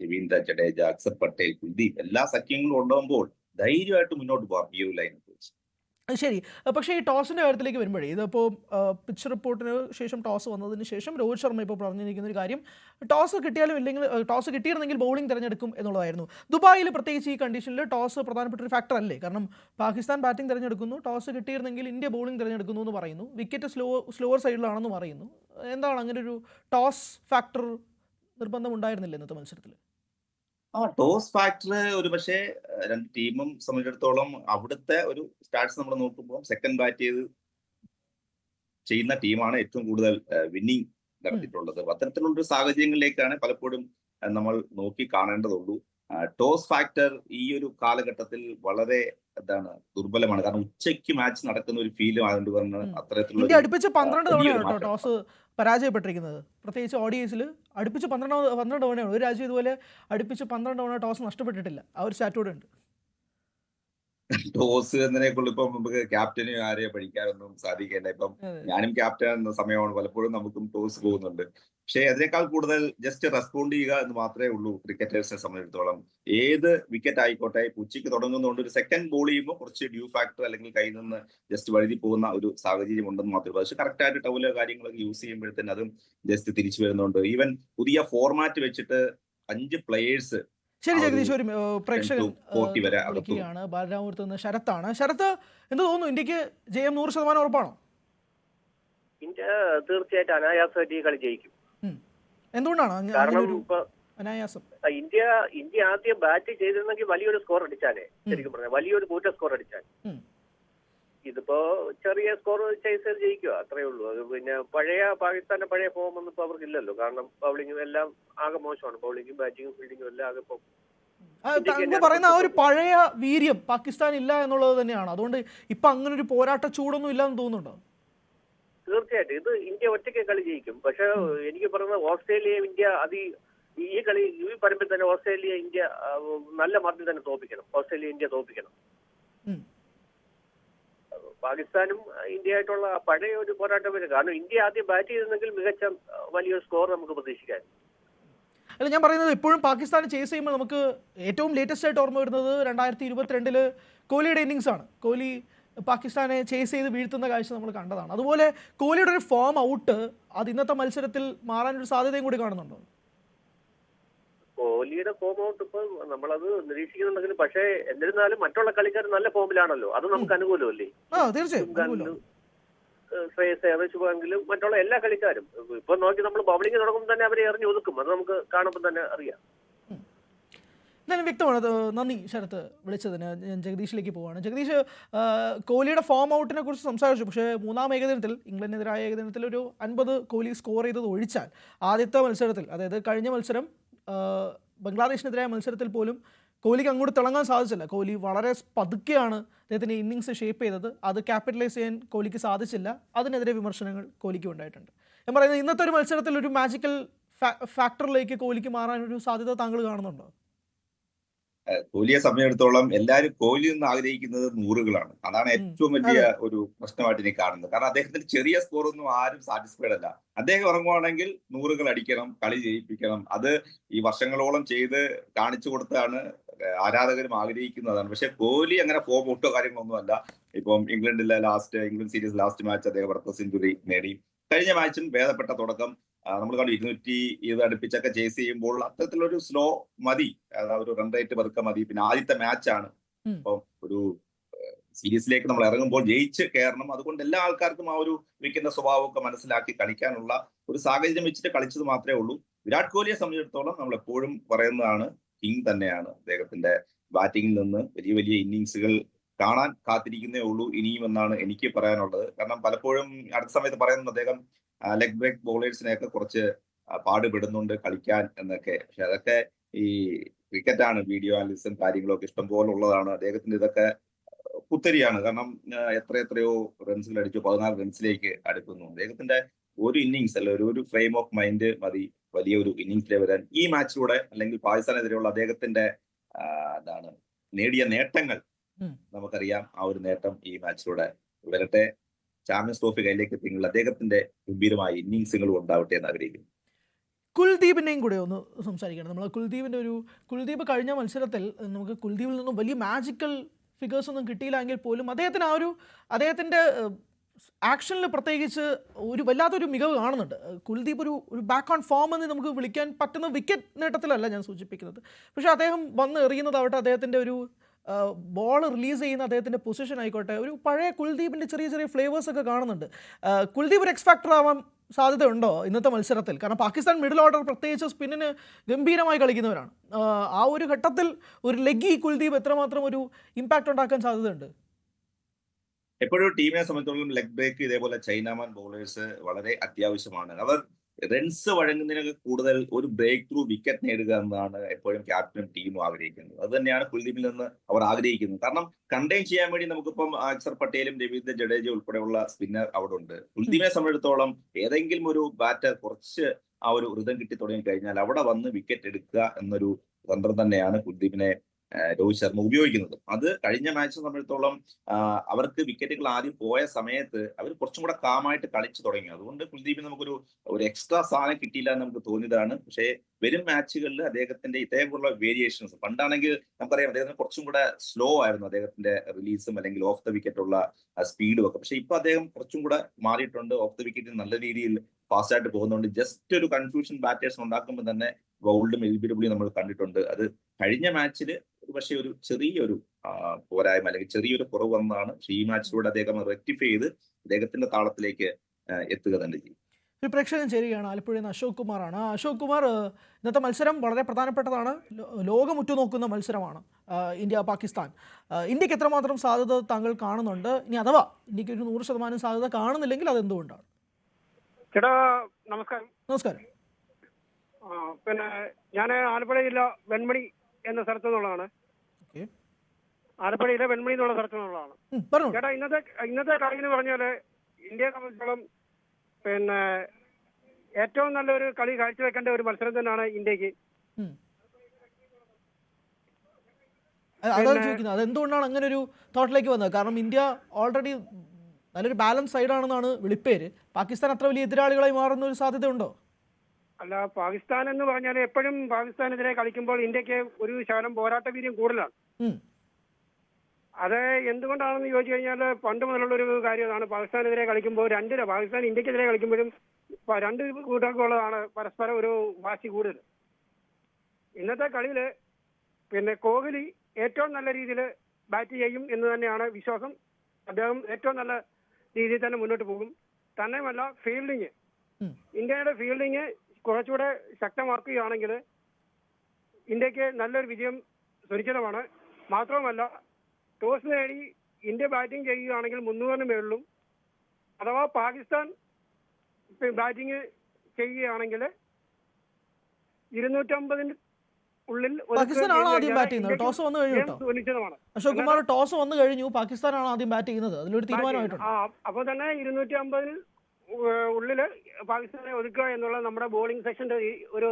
രവീന്ദ്ര ജഡേജ അക്സർ പട്ടേൽ കുൽദീപ് എല്ലാ സഖ്യങ്ങളും ഉണ്ടാകുമ്പോൾ ധൈര്യമായിട്ട് മുന്നോട്ട് പോകാം. ഈ അത് ശരി. പക്ഷേ ഈ ടോസിന്റെ കാര്യത്തിലേക്ക് വരുമ്പോഴേ ഇതിപ്പോൾ പിച്ച് റിപ്പോർട്ടിന് ശേഷം ടോസ് വന്നതിന് ശേഷം രോഹിത് ശർമ്മ ഇപ്പോൾ പറഞ്ഞിരിക്കുന്ന ഒരു കാര്യം ടോസ് കിട്ടിയാലും ഇല്ലെങ്കിൽ ടോസ് കിട്ടിയിരുന്നെങ്കിൽ ബൗളിംഗ് തിരഞ്ഞെടുക്കും എന്നുള്ളതായിരുന്നു. ദുബായിൽ പ്രത്യേകിച്ച് ഈ കണ്ടീഷനിൽ ടോസ് പ്രധാനപ്പെട്ട ഒരു ഫാക്ടർ അല്ലേ? കാരണം പാകിസ്ഥാൻ ബാറ്റിംഗ് തിരഞ്ഞെടുക്കുന്നു ടോസ് കിട്ടിയിരുന്നെങ്കിൽ ഇന്ത്യ ബൗളിംഗ് തിരഞ്ഞെടുക്കുന്നു എന്ന് പറയുന്നു വിക്കറ്റ് സ്ലോ സ്ലോവർ സൈഡിലാണെന്ന് പറയുന്നു. എന്താണ് അങ്ങനെ ഒരു ടോസ് ഫാക്ടർ നിർബന്ധം ഉണ്ടായിരുന്നില്ല ഇന്നത്തെ മത്സരത്തിൽ ആ ടോസ് ഫാക്ടർ ഒരു പക്ഷേ രണ്ട് ടീമും സംബന്ധിച്ചിടത്തോളം അവിടുത്തെ ഒരു സ്റ്റാറ്റ്സ് നമ്മൾ നോക്കുമ്പോൾ സെക്കൻഡ് ബാറ്റ് ചെയ്ത് ചെയ്യുന്ന ടീമാണ് ഏറ്റവും കൂടുതൽ വിന്നിങ് നടത്തിയിട്ടുള്ളത്. അത്തരത്തിലുള്ള ഒരു സാഹചര്യങ്ങളിലേക്കാണ് പലപ്പോഴും നമ്മൾ നോക്കി കാണേണ്ടതുള്ളൂ. ടോസ് ഫാക്ടർ ഈ ഒരു കാലഘട്ടത്തിൽ വളരെ എന്താണ് ദുർബലമാണ്. കാരണം ഉച്ചയ്ക്ക് മാച്ച് നടക്കുന്ന ഒരു ഫീലും ആയതുകൊണ്ട് പറഞ്ഞ. അത്തരത്തിലുള്ള അടുപ്പിച്ച് പന്ത്രണ്ട് തവണയാണ് ടോസ് പരാജയപ്പെട്ടിരിക്കുന്നത്. പ്രത്യേകിച്ച് ഓഡിയൻസിൽ അടുപ്പിച്ച് പന്ത്രണ്ട് പന്ത്രണ്ട് തവണയാണ്. ഒരു രാജ്യം ഇതുപോലെ അടുപ്പിച്ച് പന്ത്രണ്ട് തവണ ടോസ് നഷ്ടപ്പെട്ടിട്ടില്ല. ആ ഒരു സ്റ്റാറ്റോടെ ഉണ്ട്. ടോസ് എന്നതിനെക്കുള്ള ഇപ്പം നമുക്ക് ക്യാപ്റ്റന് ആരെയും പഠിക്കാനൊന്നും സാധിക്കില്ല ഇപ്പം ഞാനും ക്യാപ്റ്റൻ എന്ന സമയമാണ് പലപ്പോഴും നമുക്കും ടോസ് പോകുന്നുണ്ട്. പക്ഷേ അതിനേക്കാൾ കൂടുതൽ ജസ്റ്റ് റെസ്പോണ്ട് ചെയ്യുക എന്ന് മാത്രമേ ഉള്ളൂ ക്രിക്കറ്റേഴ്സിനെ സംബന്ധിച്ചിടത്തോളം. ഏത് വിക്കറ്റ് ആയിക്കോട്ടെ ഉച്ചയ്ക്ക് തുടങ്ങുന്നതുകൊണ്ട് ഒരു സെക്കൻഡ് ബോൾ ചെയ്യുമ്പോൾ കുറച്ച് ഡ്യൂ ഫാക്ടർ അല്ലെങ്കിൽ കയ്യിൽ നിന്ന് ജസ്റ്റ് വഴുതി പോകുന്ന ഒരു സാഹചര്യം ഉണ്ടെന്ന് മാത്രമേ പക്ഷേ പക്ഷെ കറക്റ്റ് ആയിട്ട് ടൗലോ കാര്യങ്ങളൊക്കെ യൂസ് ചെയ്യുമ്പോഴത്തേന് അതും ജസ്റ്റ് തിരിച്ചു വരുന്നുണ്ട്. ഈവൻ പുതിയ ഫോർമാറ്റ് വെച്ചിട്ട് അഞ്ച് പ്ലേയേഴ്സ് ശരി ഒരു ജഗദീഷ് ഒരു പ്രേക്ഷകൻ 40 വരെ ഏഹ്, അകത്തു. വിളിക്കുകയാണ്. ബാലരാമപുരത്ത് നിന്ന് ശരത്താണ്. ശരത്ത് എന്ത് തോന്നുന്നു? ഇന്ത്യയ്ക്ക് ജയം നൂറ് ശതമാനം ഉറപ്പാണോ? ഇന്ത്യ തീർച്ചയായിട്ടും അനായാസമായിട്ട് ഈ കളി ജയിക്കും. എന്തുകൊണ്ടാണ് കാരണം അനായാസം? ഇന്ത്യ ഇന്ത്യ ആദ്യം ബാറ്റ് ചെയ്തിരുന്നെങ്കിൽ വലിയൊരു സ്കോർ അടിച്ചാലേ ശരിക്കും പറഞ്ഞാൽ വലിയൊരു കൂറ്റ സ്കോർ അടിച്ചാൽ. ഇതിപ്പോ ചെറിയ സ്കോർ ചേസർ ജയിക്കുക അത്രേ ഉള്ളൂ. അത് പിന്നെ പഴയ പാകിസ്ഥാന്റെ പഴയ ഫോം ഒന്നും ഇപ്പൊ അവർക്കില്ലല്ലോ. കാരണം ബൗളിങ്ങും എല്ലാം ആകെ മോശമാണ്. ബൗളിങ്ങും ബാറ്റിങ്ങും ഫീൽഡിങ്ങും എല്ലാം ആകെ ഇപ്പൊ താങ്കൾ പറയുന്ന ആ ഒരു പഴയ വീര്യം പാകിസ്ഥാൻ ഇല്ല എന്നുള്ളത് തന്നെയാണ്. അതുകൊണ്ട് ഇപ്പൊ അങ്ങനെ ഒരു പോരാട്ട ചൂടൊന്നും ഇല്ലെന്ന് തോന്നുന്നുണ്ടോ? തീർച്ചയായിട്ടും. ഇത് ഇന്ത്യ ഒറ്റയ്ക്ക് കളി ജയിക്കും. പക്ഷെ എനിക്ക് പറയുന്നത് ഓസ്ട്രേലിയ ഇന്ത്യ അതി ഈ കളി ഈ പരമ്പിൽ തന്നെ ഓസ്ട്രേലിയ ഇന്ത്യ നല്ല മാർഗം തന്നെ തോപ്പിക്കണം. Australia India തോപ്പിക്കണം. പാകിസ്ഥാനും ഇന്ത്യയായിട്ടുള്ള പഴയ ഒരു പോരാട്ടം വരും. കാരണം ഇന്ത്യ ആദ്യം ബാറ്റ് ചെയ്തിരുന്നെങ്കിൽ മികച്ച വലിയൊരു സ്കോർ നമുക്ക് പ്രതീക്ഷിക്കാൻ. അല്ല ഞാൻ പറയുന്നത് ഇപ്പോഴും പാകിസ്ഥാൻ ചേസ് ചെയ്യുമ്പോൾ നമുക്ക് ഏറ്റവും ലേറ്റസ്റ്റ് ആയിട്ട് ഓർമ്മ വരുന്നത് രണ്ടായിരത്തി ഇരുപത്തിരണ്ടിൽ കോഹ്ലിയുടെ ഇന്നിങ്സ് ആണ്. കോഹ്ലി പാകിസ്ഥാനെ ചേസ് ചെയ്ത് വീഴ്ത്തുന്ന കാഴ്ച നമ്മൾ കണ്ടതാണ്. അതുപോലെ കോഹ്ലിയുടെ ഒരു ഫോം ഔട്ട് അത് ഇന്നത്തെ മത്സരത്തിൽ മാറാനൊരു സാധ്യതയും കൂടി കാണുന്നുണ്ടോ? കോഹ്ലിയുടെ ഫോം ഔട്ട് ഇപ്പൊ നമ്മളത് നിരീക്ഷിക്കുന്നുണ്ടെങ്കിലും പക്ഷേ എന്നിരുന്നാലും മറ്റുള്ള കളിക്കാർ നല്ല ഫോമിലാണല്ലോ. അത് നമുക്ക് അനുകൂലമല്ലേ? ശ്രേയസ് അയ്യർ ശുഭാങ്കിലും മറ്റുള്ള എല്ലാ കളിക്കാരും. ഇപ്പൊ നോക്കി നമ്മൾ ബൗളിംഗ് തുടങ്ങുമ്പോൾ തന്നെ അവരെ എറിഞ്ഞു ഒതുക്കും. അത് നമുക്ക് കാണുമ്പോൾ തന്നെ അറിയാം. എന്തായാലും വ്യക്തമാണ് അത് നന്ദി ശരത്ത് വിളിച്ചതിന്. ഞാൻ ജഗദീഷിലേക്ക് പോവാണ്. ജഗദീഷ് കോഹ്ലിയുടെ ഫോം ഔട്ടിനെ കുറിച്ച് സംസാരിച്ചു. പക്ഷേ മൂന്നാം ഏകദിനത്തിൽ ഇംഗ്ലണ്ടിനെതിരായ ഏകദിനത്തിൽ ഒരു അൻപത് കോഹ്ലി സ്കോർ ചെയ്തത് ഒഴിച്ചാൽ ആദ്യത്തെ മത്സരത്തിൽ അതായത് കഴിഞ്ഞ മത്സരം ബംഗ്ലാദേശിനെതിരായ മത്സരത്തിൽ പോലും കോഹ്ലിക്ക് അങ്ങോട്ട് തിളങ്ങാൻ സാധിച്ചില്ല. കോഹ്ലി വളരെ പതുക്കെയാണ് അദ്ദേഹത്തിന്റെ ഇന്നിങ്സ് ഷേപ്പ് ചെയ്തത്. അത് ക്യാപിറ്റലൈസ് ചെയ്യാൻ കോഹ്ലിക്ക് സാധിച്ചില്ല. അതിനെതിരെ വിമർശനങ്ങൾ കോഹ്ലിക്ക് ഉണ്ടായിട്ടുണ്ട്. ഞാൻ പറയുന്നത് ഇന്നത്തെ ഒരു മത്സരത്തിൽ ഒരു മാജിക്കൽ ഫാക്ടറിലേക്ക് കോഹ്ലിക്ക് മാറാനൊരു സാധ്യത താങ്കൾ കാണുന്നുണ്ടോ? കോഹ്ലിയെ സംബന്ധിച്ചിടത്തോളം എല്ലാവരും കോഹ്ലി എന്ന് ആഗ്രഹിക്കുന്നത് നൂറുകളാണ്. അതാണ് ഏറ്റവും വലിയ ഒരു പ്രശ്നമായിട്ട് എനിക്ക് കാണുന്നത്. കാരണം അദ്ദേഹത്തിന്റെ ചെറിയ സ്കോർ ഒന്നും ആരും സാറ്റിസ്ഫൈഡ് അല്ല. അദ്ദേഹം ഇറങ്ങുവാണെങ്കിൽ നൂറുകൾ അടിക്കണം കളി ജയിപ്പിക്കണം. അത് ഈ വർഷങ്ങളോളം ചെയ്ത് കാണിച്ചു കൊടുത്താണ് ആരാധകരും ആഗ്രഹിക്കുന്നതാണ്. പക്ഷെ കോഹ്ലി അങ്ങനെ ഫോം ഔട്ടോ കാര്യങ്ങളൊന്നും അല്ല. ഇപ്പം ഇംഗ്ലണ്ടിലെ last England series last match അദ്ദേഹം അടുത്ത സെഞ്ചുറി നേടി. കഴിഞ്ഞ മാച്ചും ഭേദപ്പെട്ട തുടക്കം. നമ്മൾ കണ്ടു ഇരുന്നൂറ്റി ഇത് അടുപ്പിച്ചൊക്കെ ചേസ് ചെയ്യുമ്പോൾ അത്തരത്തിലൊരു സ്ലോ മതി. അതായത് ഒരു റൺ റേറ്റ് പതുക്കെ മതി. പിന്നെ ആദ്യത്തെ മാച്ചാണ്. അപ്പം ഒരു സീരീസിലേക്ക് നമ്മൾ ഇറങ്ങുമ്പോൾ ജയിച്ച് കയറണം അതുകൊണ്ട് എല്ലാ ആൾക്കാർക്കും ആ ഒരു വിൽക്കുന്ന സ്വഭാവമൊക്കെ മനസ്സിലാക്കി കളിക്കാനുള്ള ഒരു സാഹചര്യം വെച്ചിട്ട് കളിച്ചത് മാത്രമേ ഉള്ളൂ. വിരാട് കോഹ്ലിയെ സംബന്ധിച്ചിടത്തോളം നമ്മൾ എപ്പോഴും പറയുന്നതാണ് കിങ് തന്നെയാണ് അദ്ദേഹത്തിന്റെ ബാറ്റിംഗിൽ നിന്ന് വലിയ വലിയ ഇന്നിങ്സുകൾ കാണാൻ കാത്തിരിക്കുന്നേ ഉള്ളൂ. ഇനിയും എന്നാണ് എനിക്ക് പറയാനുള്ളത്. കാരണം പലപ്പോഴും അടുത്ത സമയത്ത് പറയുന്നത് അദ്ദേഹം ലെഗ് ബ്രേക്ക് ബോളേഴ്സിനെയൊക്കെ കുറച്ച് പാടുപെടുന്നുണ്ട് കളിക്കാൻ എന്നൊക്കെ. പക്ഷെ അതൊക്കെ ഈ ക്രിക്കറ്റാണ് വീഡിയോ അനാലിസും കാര്യങ്ങളൊക്കെ ഇഷ്ടം പോലെ ഉള്ളതാണ് അദ്ദേഹത്തിന്റെ ഇതൊക്കെ കുത്തരിയാണ്. കാരണം എത്ര എത്രയോ റൺസുകൾ അടിച്ചു പതിനാല് റൺസിലേക്ക് അടുക്കുന്നു. അദ്ദേഹത്തിന്റെ ഒരു ഇന്നിങ്സ് അല്ല ഒരു ഒരു ഫ്രെയിം ഓഫ് മൈൻഡ് മതി. വലിയ ഒരു ഇന്നിങ്സിലെ വരാൻ. ഈ മാച്ചിലൂടെ അല്ലെങ്കിൽ പാകിസ്ഥാനെതിരെയുള്ള അദ്ദേഹത്തിന്റെ എന്താണ് നേടിയ നേട്ടങ്ങൾ നമുക്കറിയാം. ആ ഒരു നേട്ടം ഈ മാച്ചിലൂടെ വരട്ടെ ചാമ്പ്യൻസ് ട്രോഫി കയ്യിലേക്ക് എത്തിയെങ്കിൽ അദ്ദേഹത്തിന്റെ ഗംഭീരമായ ഇന്നിങ്സുകളും ഉണ്ടാവട്ടെ എന്ന് ആഗ്രഹിക്കുന്നു. കുൽദീപിനെയും കൂടെ ഒന്ന് സംസാരിക്കണം. നമ്മൾ കുൽദീപിന്റെ ഒരു കുൽദീപ് കഴിഞ്ഞ മത്സരത്തിൽ നമുക്ക് കുൽദീപിൽ നിന്നും വലിയ മാജിക്കൽ ഫിഗേഴ്സ് ഒന്നും കിട്ടിയില്ല എങ്കിൽ പോലും അദ്ദേഹത്തിന് ആ ഒരു അദ്ദേഹത്തിന്റെ ആക്ഷനിൽ പ്രത്യേകിച്ച് ഒരു വല്ലാത്തൊരു മികവ് കാണുന്നുണ്ട്. കുൽദീപ് ഒരു ഒരു ബാക്ക് ഓൺ ഫോം എന്ന് നമുക്ക് വിളിക്കാൻ പറ്റുന്ന വിക്കറ്റ് നേട്ടത്തിലല്ല ഞാൻ സൂചിപ്പിക്കുന്നത്. പക്ഷേ അദ്ദേഹം വന്ന് എറിയുന്നതാവട്ടെ അദ്ദേഹത്തിന്റെ ഒരു ബോൾ റിലീസ് ചെയ്യുന്ന അദ്ദേഹത്തിന്റെ പൊസിഷൻ ആയിക്കോട്ടെ. ഒരു പഴയ കുൽദീപിന്റെ ചെറിയ ചെറിയ ഫ്ലേവേഴ്സ് ഒക്കെ കാണുന്നുണ്ട്. കുൽദീപ് ഒരു എക്സ് ഫാക്ടർ ആവാൻ സാധ്യതയുണ്ടോ ഇന്നത്തെ മത്സരത്തിൽ? കാരണം പാകിസ്ഥാൻ മിഡിൽ ഓർഡർ പ്രത്യേകിച്ച് സ്പിന്നിന് ഗംഭീരമായി കളിക്കുന്നവരാണ്. ആ ഒരു ഘട്ടത്തിൽ ഒരു ലെഗി കുൽദീപ് എത്രമാത്രം ഒരു ഇമ്പാക്റ്റ് ഉണ്ടാക്കാൻ സാധ്യതയുണ്ട്? എപ്പോഴും ടീമിനെ സംബന്ധിച്ചിടത്തോളം ലെഗ് ബ്രേക്ക് ഇതേപോലെ ചൈനാമാൻ ബോളേഴ്സ് വളരെ അത്യാവശ്യമാണ്. അവർ റൺസ് വഴങ്ങുന്നതിനൊക്കെ കൂടുതൽ ഒരു ബ്രേക്ക് ത്രൂ വിക്കറ്റ് നേടുക എന്നാണ് എപ്പോഴും ക്യാപ്റ്റനും ടീമും ആഗ്രഹിക്കുന്നത്. അത് തന്നെയാണ് കുൽദീപിൽ നിന്ന് അവർ ആഗ്രഹിക്കുന്നത്. കാരണം കണ്ടെയ്ൻ ചെയ്യാൻ വേണ്ടി നമുക്കിപ്പം അക്സർ പട്ടേലും രവീന്ദ്ര ജഡേജ ഉൾപ്പെടെയുള്ള സ്പിന്നർ അവിടെ ഉണ്ട്. കുൽദീപിനെ സംബന്ധിച്ചിടത്തോളം ഏതെങ്കിലും ഒരു ബാറ്റർ കുറച്ച് ആ ഒരു വൃതം കിട്ടി തുടങ്ങി കഴിഞ്ഞാൽ അവിടെ വന്ന് വിക്കറ്റ് എടുക്കുക എന്നൊരു തന്ത്രം തന്നെയാണ് കുൽദീപിനെ രോഹിത് ശർമ്മ ഉപയോഗിക്കുന്നത്. അത് കഴിഞ്ഞ മാച്ചിനെ സംബന്ധിച്ചിടത്തോളം അവർക്ക് വിക്കറ്റുകൾ ആദ്യം പോയ സമയത്ത് അവർ കുറച്ചും കൂടെ കാമായിട്ട് കളിച്ചു തുടങ്ങി. അതുകൊണ്ട് കുൽദീപിന് നമുക്കൊരു ഒരു എക്സ്ട്രാ സാധനം കിട്ടിയില്ല എന്ന് നമുക്ക് തോന്നിയതാണ്. പക്ഷേ വരും മാച്ചുകളിൽ അദ്ദേഹത്തിന്റെ ഇതേപോലുള്ള വേരിയേഷൻസ് പണ്ടാണെങ്കിൽ നമുക്കറിയാം അദ്ദേഹത്തിന് കുറച്ചും കൂടെ സ്ലോ ആയിരുന്നു അദ്ദേഹത്തിന്റെ റിലീസും അല്ലെങ്കിൽ ഓഫ് ദ വിക്കറ്റുള്ള സ്പീഡും ഒക്കെ. പക്ഷെ ഇപ്പൊ അദ്ദേഹം കുറച്ചും കൂടെ മാറിയിട്ടുണ്ട്. ഓഫ് ദ വിക്കറ്റ് നല്ല രീതിയിൽ ഫാസ്റ്റ് ആയിട്ട് പോകുന്നുണ്ട്. ജസ്റ്റ് ഒരു കൺഫ്യൂഷൻ ബാറ്റേഴ്സ് ഉണ്ടാക്കുമ്പോൾ തന്നെ ബൗൾഡും എൽ ബി ഡബ്ല്യൂ നമ്മൾ കണ്ടിട്ടുണ്ട്. അത് കഴിഞ്ഞ മാച്ചിൽ പക്ഷേ ഒരു ചെറിയൊരു പോരായ്മ അല്ലെങ്കിൽ ചെറിയൊരു കുറവ് വന്നാണ് ഷീമാച്ചിലൂടെ ഈ മാച്ചിലൂടെ അദ്ദേഹം റെക്ടിഫൈ ചെയ്ത് അദ്ദേഹത്തിന്റെ താളത്തിലേക്ക് എത്തുക തന്നെ ചെയ്യും. ഒരു പ്രേക്ഷകൻ ചേരുകയാണ് ആലപ്പുഴയിൽ നിന്ന് അശോക് കുമാറാണ്. അശോക് കുമാർ ഇന്നത്തെ മത്സരം വളരെ പ്രധാനപ്പെട്ടതാണ്. ലോകം ഉറ്റുനോക്കുന്ന മത്സരമാണ് ഇന്ത്യ പാകിസ്ഥാൻ. ഇന്ത്യയ്ക്ക് എത്രമാത്രം സാധ്യത താങ്കൾ കാണുന്നുണ്ട്? ഇനി അഥവാ ഇന്ത്യയ്ക്ക് ഒരു നൂറ് ശതമാനം സാധ്യത കാണുന്നില്ലെങ്കിൽ അതെന്തുകൊണ്ടാണ്? ചേട്ടാ നമസ്കാരം. നമസ്കാരം. പിന്നെ ഞാൻ ആലപ്പുഴ ജില്ല വെൺമണി എന്ന സ്ഥലത്തു നിന്നുള്ളതാണ് ആലപ്പുഴയിലെ വെൺമണി എന്നുള്ള സ്ഥലത്തു നിന്നുള്ളതാണ് ചേട്ടാ ഇന്നത്തെ ഇന്നത്തെ കളി എന്ന് പറഞ്ഞാൽ ഇന്ത്യയെ സംബന്ധിച്ചോളം പിന്നെ ഏറ്റവും നല്ലൊരു കളി കാഴ്ചവെക്കേണ്ട ഒരു മത്സരം തന്നെയാണ് ഇന്ത്യയ്ക്ക്. അതാണ് ചോദിക്കുന്നത് അതെന്തുകൊണ്ടാണ് അങ്ങനെ ഒരു തോട്ടിലേക്ക് വന്നത്? കാരണം ഇന്ത്യ ഓൾറെഡി നല്ലൊരു ബാലൻസ് സൈഡാണെന്നാണ് വിളിപ്പേര്. പാകിസ്ഥാൻ അത്ര വലിയ എതിരാളികളായി മാറുന്ന ഒരു സാധ്യതയുണ്ടോ? അല്ല പാകിസ്ഥാൻ എന്ന് പറഞ്ഞാൽ എപ്പോഴും പാകിസ്ഥാനെതിരെ കളിക്കുമ്പോൾ ഇന്ത്യയ്ക്ക് ഒരു ശകലം പോരാട്ട വീര്യം കൂടുതലാണ്. അത് എന്തുകൊണ്ടാണെന്ന് ചോദിച്ചു കഴിഞ്ഞാൽ പണ്ട് മുതലുള്ള ഒരു കാര്യമാണ് പാകിസ്ഥാനെതിരെ കളിക്കുമ്പോൾ രണ്ട് പാകിസ്ഥാൻ ഇന്ത്യക്കെതിരെ കളിക്കുമ്പോഴും രണ്ട് കൂട്ടർക്കുള്ളതാണ് പരസ്പരം ഒരു വാശി കൂടുതൽ ഇന്നത്തെ കളിയിൽ പിന്നെ കോഹ്ലി ഏറ്റവും നല്ല രീതിയിൽ ബാറ്റ് ചെയ്യും എന്ന് തന്നെയാണ് വിശ്വാസം. അദ്ദേഹം ഏറ്റവും നല്ല രീതിയിൽ തന്നെ മുന്നോട്ട് പോകും. തന്നെയുമല്ല ഫീൽഡിങ് ഇന്ത്യയുടെ ഫീൽഡിങ് കുറച്ചുകൂടെ ശക്തമാക്കുകയാണെങ്കിൽ ഇന്ത്യയ്ക്ക് നല്ലൊരു വിജയം സുനിശ്ചിതമാണ്. മാത്രവുമല്ല ടോസ് നേടി ഇന്ത്യ ബാറ്റിംഗ് ചെയ്യുകയാണെങ്കിൽ മുന്നൂറിന് മേളിലും അഥവാ പാകിസ്ഥാൻ ബാറ്റിംഗ് ചെയ്യുകയാണെങ്കിൽ ഇരുന്നൂറ്റമ്പതിന് പാകിസ്ഥാനാണ് ആദ്യം ബാറ്റ് ചെയ്യുന്നത്? ടോസ് വന്നു കഴിഞ്ഞു അശോക് കുമാർ ടോസ് വന്നു കഴിഞ്ഞു. പാകിസ്ഥാനാണ് ആദ്യം ബാറ്റ് ചെയ്യുന്നത്? അതിലൊരു തീരുമാനമായിട്ടുണ്ട്. ആ അപ്പൊ തന്നെ ഇരുന്നൂറ്റി അമ്പതിന് ഉള്ളിൽ പാകിസ്ഥാനെ ഒതുക്കുക എന്നുള്ള നമ്മുടെ ബോളിംഗ് സെക്ഷന്റെ ഒരു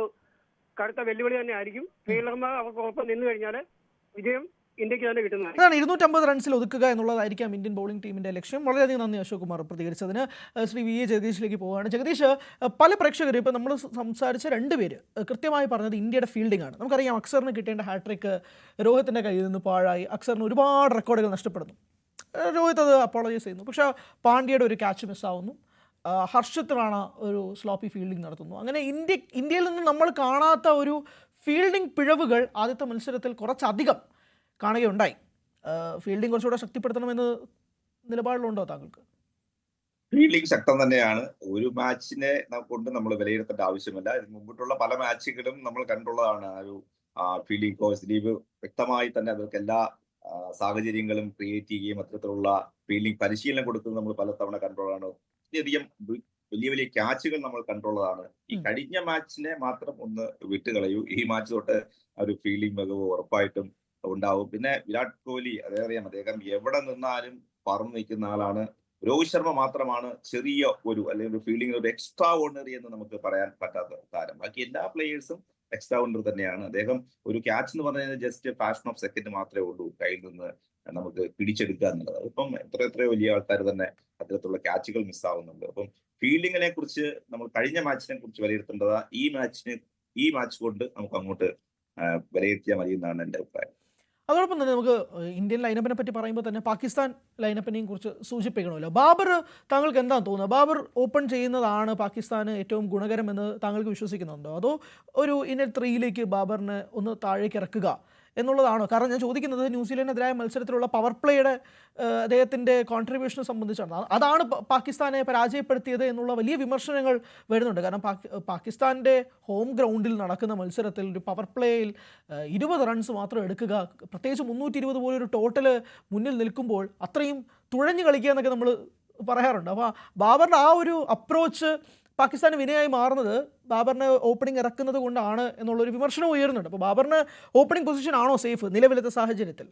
കടുത്ത വെല്ലുവിളി തന്നെ ആയിരിക്കും ഫീൽഡർമാർ അവർക്ക് ഒപ്പം നിന്നു കഴിഞ്ഞാൽ വിജയം ഇന്ത്യയ്ക്ക് തന്നെ കിട്ടുന്നത് അതാണ് ഇരുന്നൂറ്റമ്പത് റൺസിൽ ഒതുക്കുക എന്നുള്ളതായിരിക്കാം ഇന്ത്യൻ ബോളിംഗ് ടീമിന്റെ ലക്ഷ്യം. വളരെയധികം നന്ദി അശോക് കുമാർ പ്രതികരിച്ചതിന് ശ്രീ വി എ ജഗദീഷിലേക്ക് പോവുകയാണ് ജഗദീഷ് പല പ്രേക്ഷകരും ഇപ്പോൾ നമ്മൾ സംസാരിച്ച രണ്ട് പേര് കൃത്യമായി പറഞ്ഞത് ഇന്ത്യയുടെ ഫീൽഡിംഗ് ആണ്. നമുക്കറിയാം അക്സറിന് കിട്ടേണ്ട ഹാട്രിക്ക് രോഹിത്തിന്റെ കയ്യിൽ നിന്ന് പാഴായി. അക്സറിന് ഒരുപാട് റെക്കോർഡുകൾ നഷ്ടപ്പെടുന്നു. രോഹിത് അത് അപ്പോളജൈസ് ചെയ്യുന്നു. പക്ഷേ പാണ്ഡ്യയുടെ ഒരു ക്യാച്ച് മിസ്സാവുന്നു ഹർഷിത് റാണ ഒരു സ്ലോപ്പി ഫീൽഡിംഗ് നടത്തുന്നു അങ്ങനെ ഇന്ത്യ ഇന്ത്യയിൽ നിന്ന് നമ്മൾ കാണാത്ത ഒരു ഫീൽഡിംഗ് പിഴവുകൾ ആദ്യത്തെ മത്സരത്തിൽ കുറച്ചധികം കാണുകയുണ്ടായി. ഫീൽഡിംഗ് കുറച്ചുകൂടെ ശക്തിപ്പെടുത്തണമെന്ന് നിലപാടിലുണ്ടോ താങ്കൾക്ക്? ഫീൽഡിംഗ് ശക്തം തന്നെയാണ്. ഒരു മാച്ചിനെ കൊണ്ട് നമ്മൾ വിലയിരുത്തേണ്ട ആവശ്യമില്ല. ഇതിന് മുമ്പിട്ടുള്ള പല മാച്ചുകളും നമ്മൾ കണ്ടുള്ളതാണ്. ആ ഒരു ഫീൽഡിംഗ് കോച്ച് ദിലീപ് വ്യക്തമായി തന്നെ അവർക്ക് എല്ലാ സാഹചര്യങ്ങളും ക്രിയേറ്റ് ചെയ്യുകയും അത്തരത്തിലുള്ള ഫീൽഡിംഗ് പരിശീലനം കൊടുക്കുന്നത് നമ്മൾ പലതവണ കണ്ടുള്ളതാണ്. ഒത്തിരിയധികം വി- വലിയ വലിയ ക്യാച്ചുകൾ നമ്മൾ കണ്ടുള്ളതാണ്. ഈ. കഴിഞ്ഞ മാച്ചിനെ മാത്രം ഒന്ന് വിട്ടുകളയൂ ഈ മാച്ച് തൊട്ട് ആ ഒരു ഫീലിംഗ് മികവ് ഉറപ്പായിട്ടും ഉണ്ടാവും. പിന്നെ വിരാട് കോഹ്ലി അതേറിയാം അദ്ദേഹം എവിടെ നിന്നാലും പറന്നു നിൽക്കുന്ന ആളാണ്. രോഹിത് ശർമ്മ മാത്രമാണ് ചെറിയ ഒരു അല്ലെങ്കിൽ ഒരു ഫീൽഡിംഗ് ഒരു എക്സ്ട്രാ ഓർഡിനറി എന്ന് നമുക്ക് പറയാൻ പറ്റാത്ത താരം. ബാക്കി എല്ലാ പ്ലേയേഴ്സും എക്സ്ട്രാ ഓർഡിനറി തന്നെയാണ്. അദ്ദേഹം ഒരു ക്യാച്ച് എന്ന് പറഞ്ഞാൽ ജസ്റ്റ് ഫാഷൻ ഓഫ് സെക്കൻഡ് മാത്രമേ ഉള്ളൂ കയ്യിൽ നിന്ന്. നമുക്ക് പിടിച്ചെടുക്കുക എന്നുള്ളത്. അതിപ്പം എത്ര എത്രയോ വലിയ ആൾക്കാർ തന്നെ അത്തരത്തിലുള്ള ക്യാച്ചുകൾ മിസ്സാവുന്നുണ്ട് അപ്പം ഫീൽഡിങ്ങിനെ കുറിച്ച് നമ്മൾ കഴിഞ്ഞ മാച്ചിനെ കുറിച്ച് വിലയിരുത്തേണ്ടതാ ഈ മാച്ചിന് ഈ മാച്ച് കൊണ്ട് നമുക്ക് അങ്ങോട്ട് വിലയിരുത്തിയാൽ മതി എന്നാണ് എന്റെ അഭിപ്രായം. അതോടൊപ്പം തന്നെ നമുക്ക് ഇന്ത്യൻ ലൈനപ്പിനെ പറ്റി പറയുമ്പോൾ തന്നെ പാകിസ്ഥാൻ ലൈനപ്പിനെയും കുറിച്ച് സൂചിപ്പിക്കണമല്ലോ. ബാബർ താങ്കൾക്ക് എന്താണ് തോന്നുന്നത് ബാബർ ഓപ്പൺ ചെയ്യുന്നതാണ് പാകിസ്ഥാന് ഏറ്റവും ഗുണകരമെന്ന് താങ്കൾക്ക് വിശ്വസിക്കുന്നുണ്ടോ? അതോ ഒരു ഇന്നൽ ത്രീയിലേക്ക് ബാബറിനെ ഒന്ന് താഴേക്ക് ഇറക്കുക എന്നുള്ളതാണോ? കാരണം ഞാൻ ചോദിക്കുന്നത് ന്യൂസിലൻഡിനെതിരായ മത്സരത്തിലുള്ള പവർ പ്ലേയുടെ അദ്ദേഹത്തിന്റെ കോൺട്രിബ്യൂഷനെ സംബന്ധിച്ചാണ്. അതാണ് പാകിസ്ഥാനെ പരാജയപ്പെടുത്തിയത് എന്നുള്ള വലിയ വിമർശനങ്ങൾ വരുന്നുണ്ട്. കാരണം പാകി പാകിസ്ഥാന്റെ ഹോം ഗ്രൗണ്ടിൽ നടക്കുന്ന മത്സരത്തിൽ ഒരു പവർ പ്ലേയിൽ ഇരുപത് റൺസ് മാത്രം എടുക്കുക പ്രത്യേകിച്ച് മുന്നൂറ്റി ഇരുപത് പോലെ ഒരു ടോട്ടൽ മുന്നിൽ നിൽക്കുമ്പോൾ അത്രയും തുഴഞ്ഞു കളിക്കുക എന്നൊക്കെ നമ്മൾ പറയാറുണ്ട്. അപ്പോൾ ബാബറിന്റെ ആ ഒരു അപ്രോച്ച് പാകിസ്ഥാന് വിനയായി മാറുന്നത് ബാബറിനെ ഓപ്പണിംഗ് ഇറക്കുന്നത് കൊണ്ടാണ് എന്നുള്ളൊരു വിമർശനം ഉയരുന്നുണ്ട്. അപ്പോൾ ബാബറിന് ഓപ്പണിംഗ് പൊസിഷൻ ആണോ സേഫ് നിലവിലത്തെ സാഹചര്യത്തിൽ?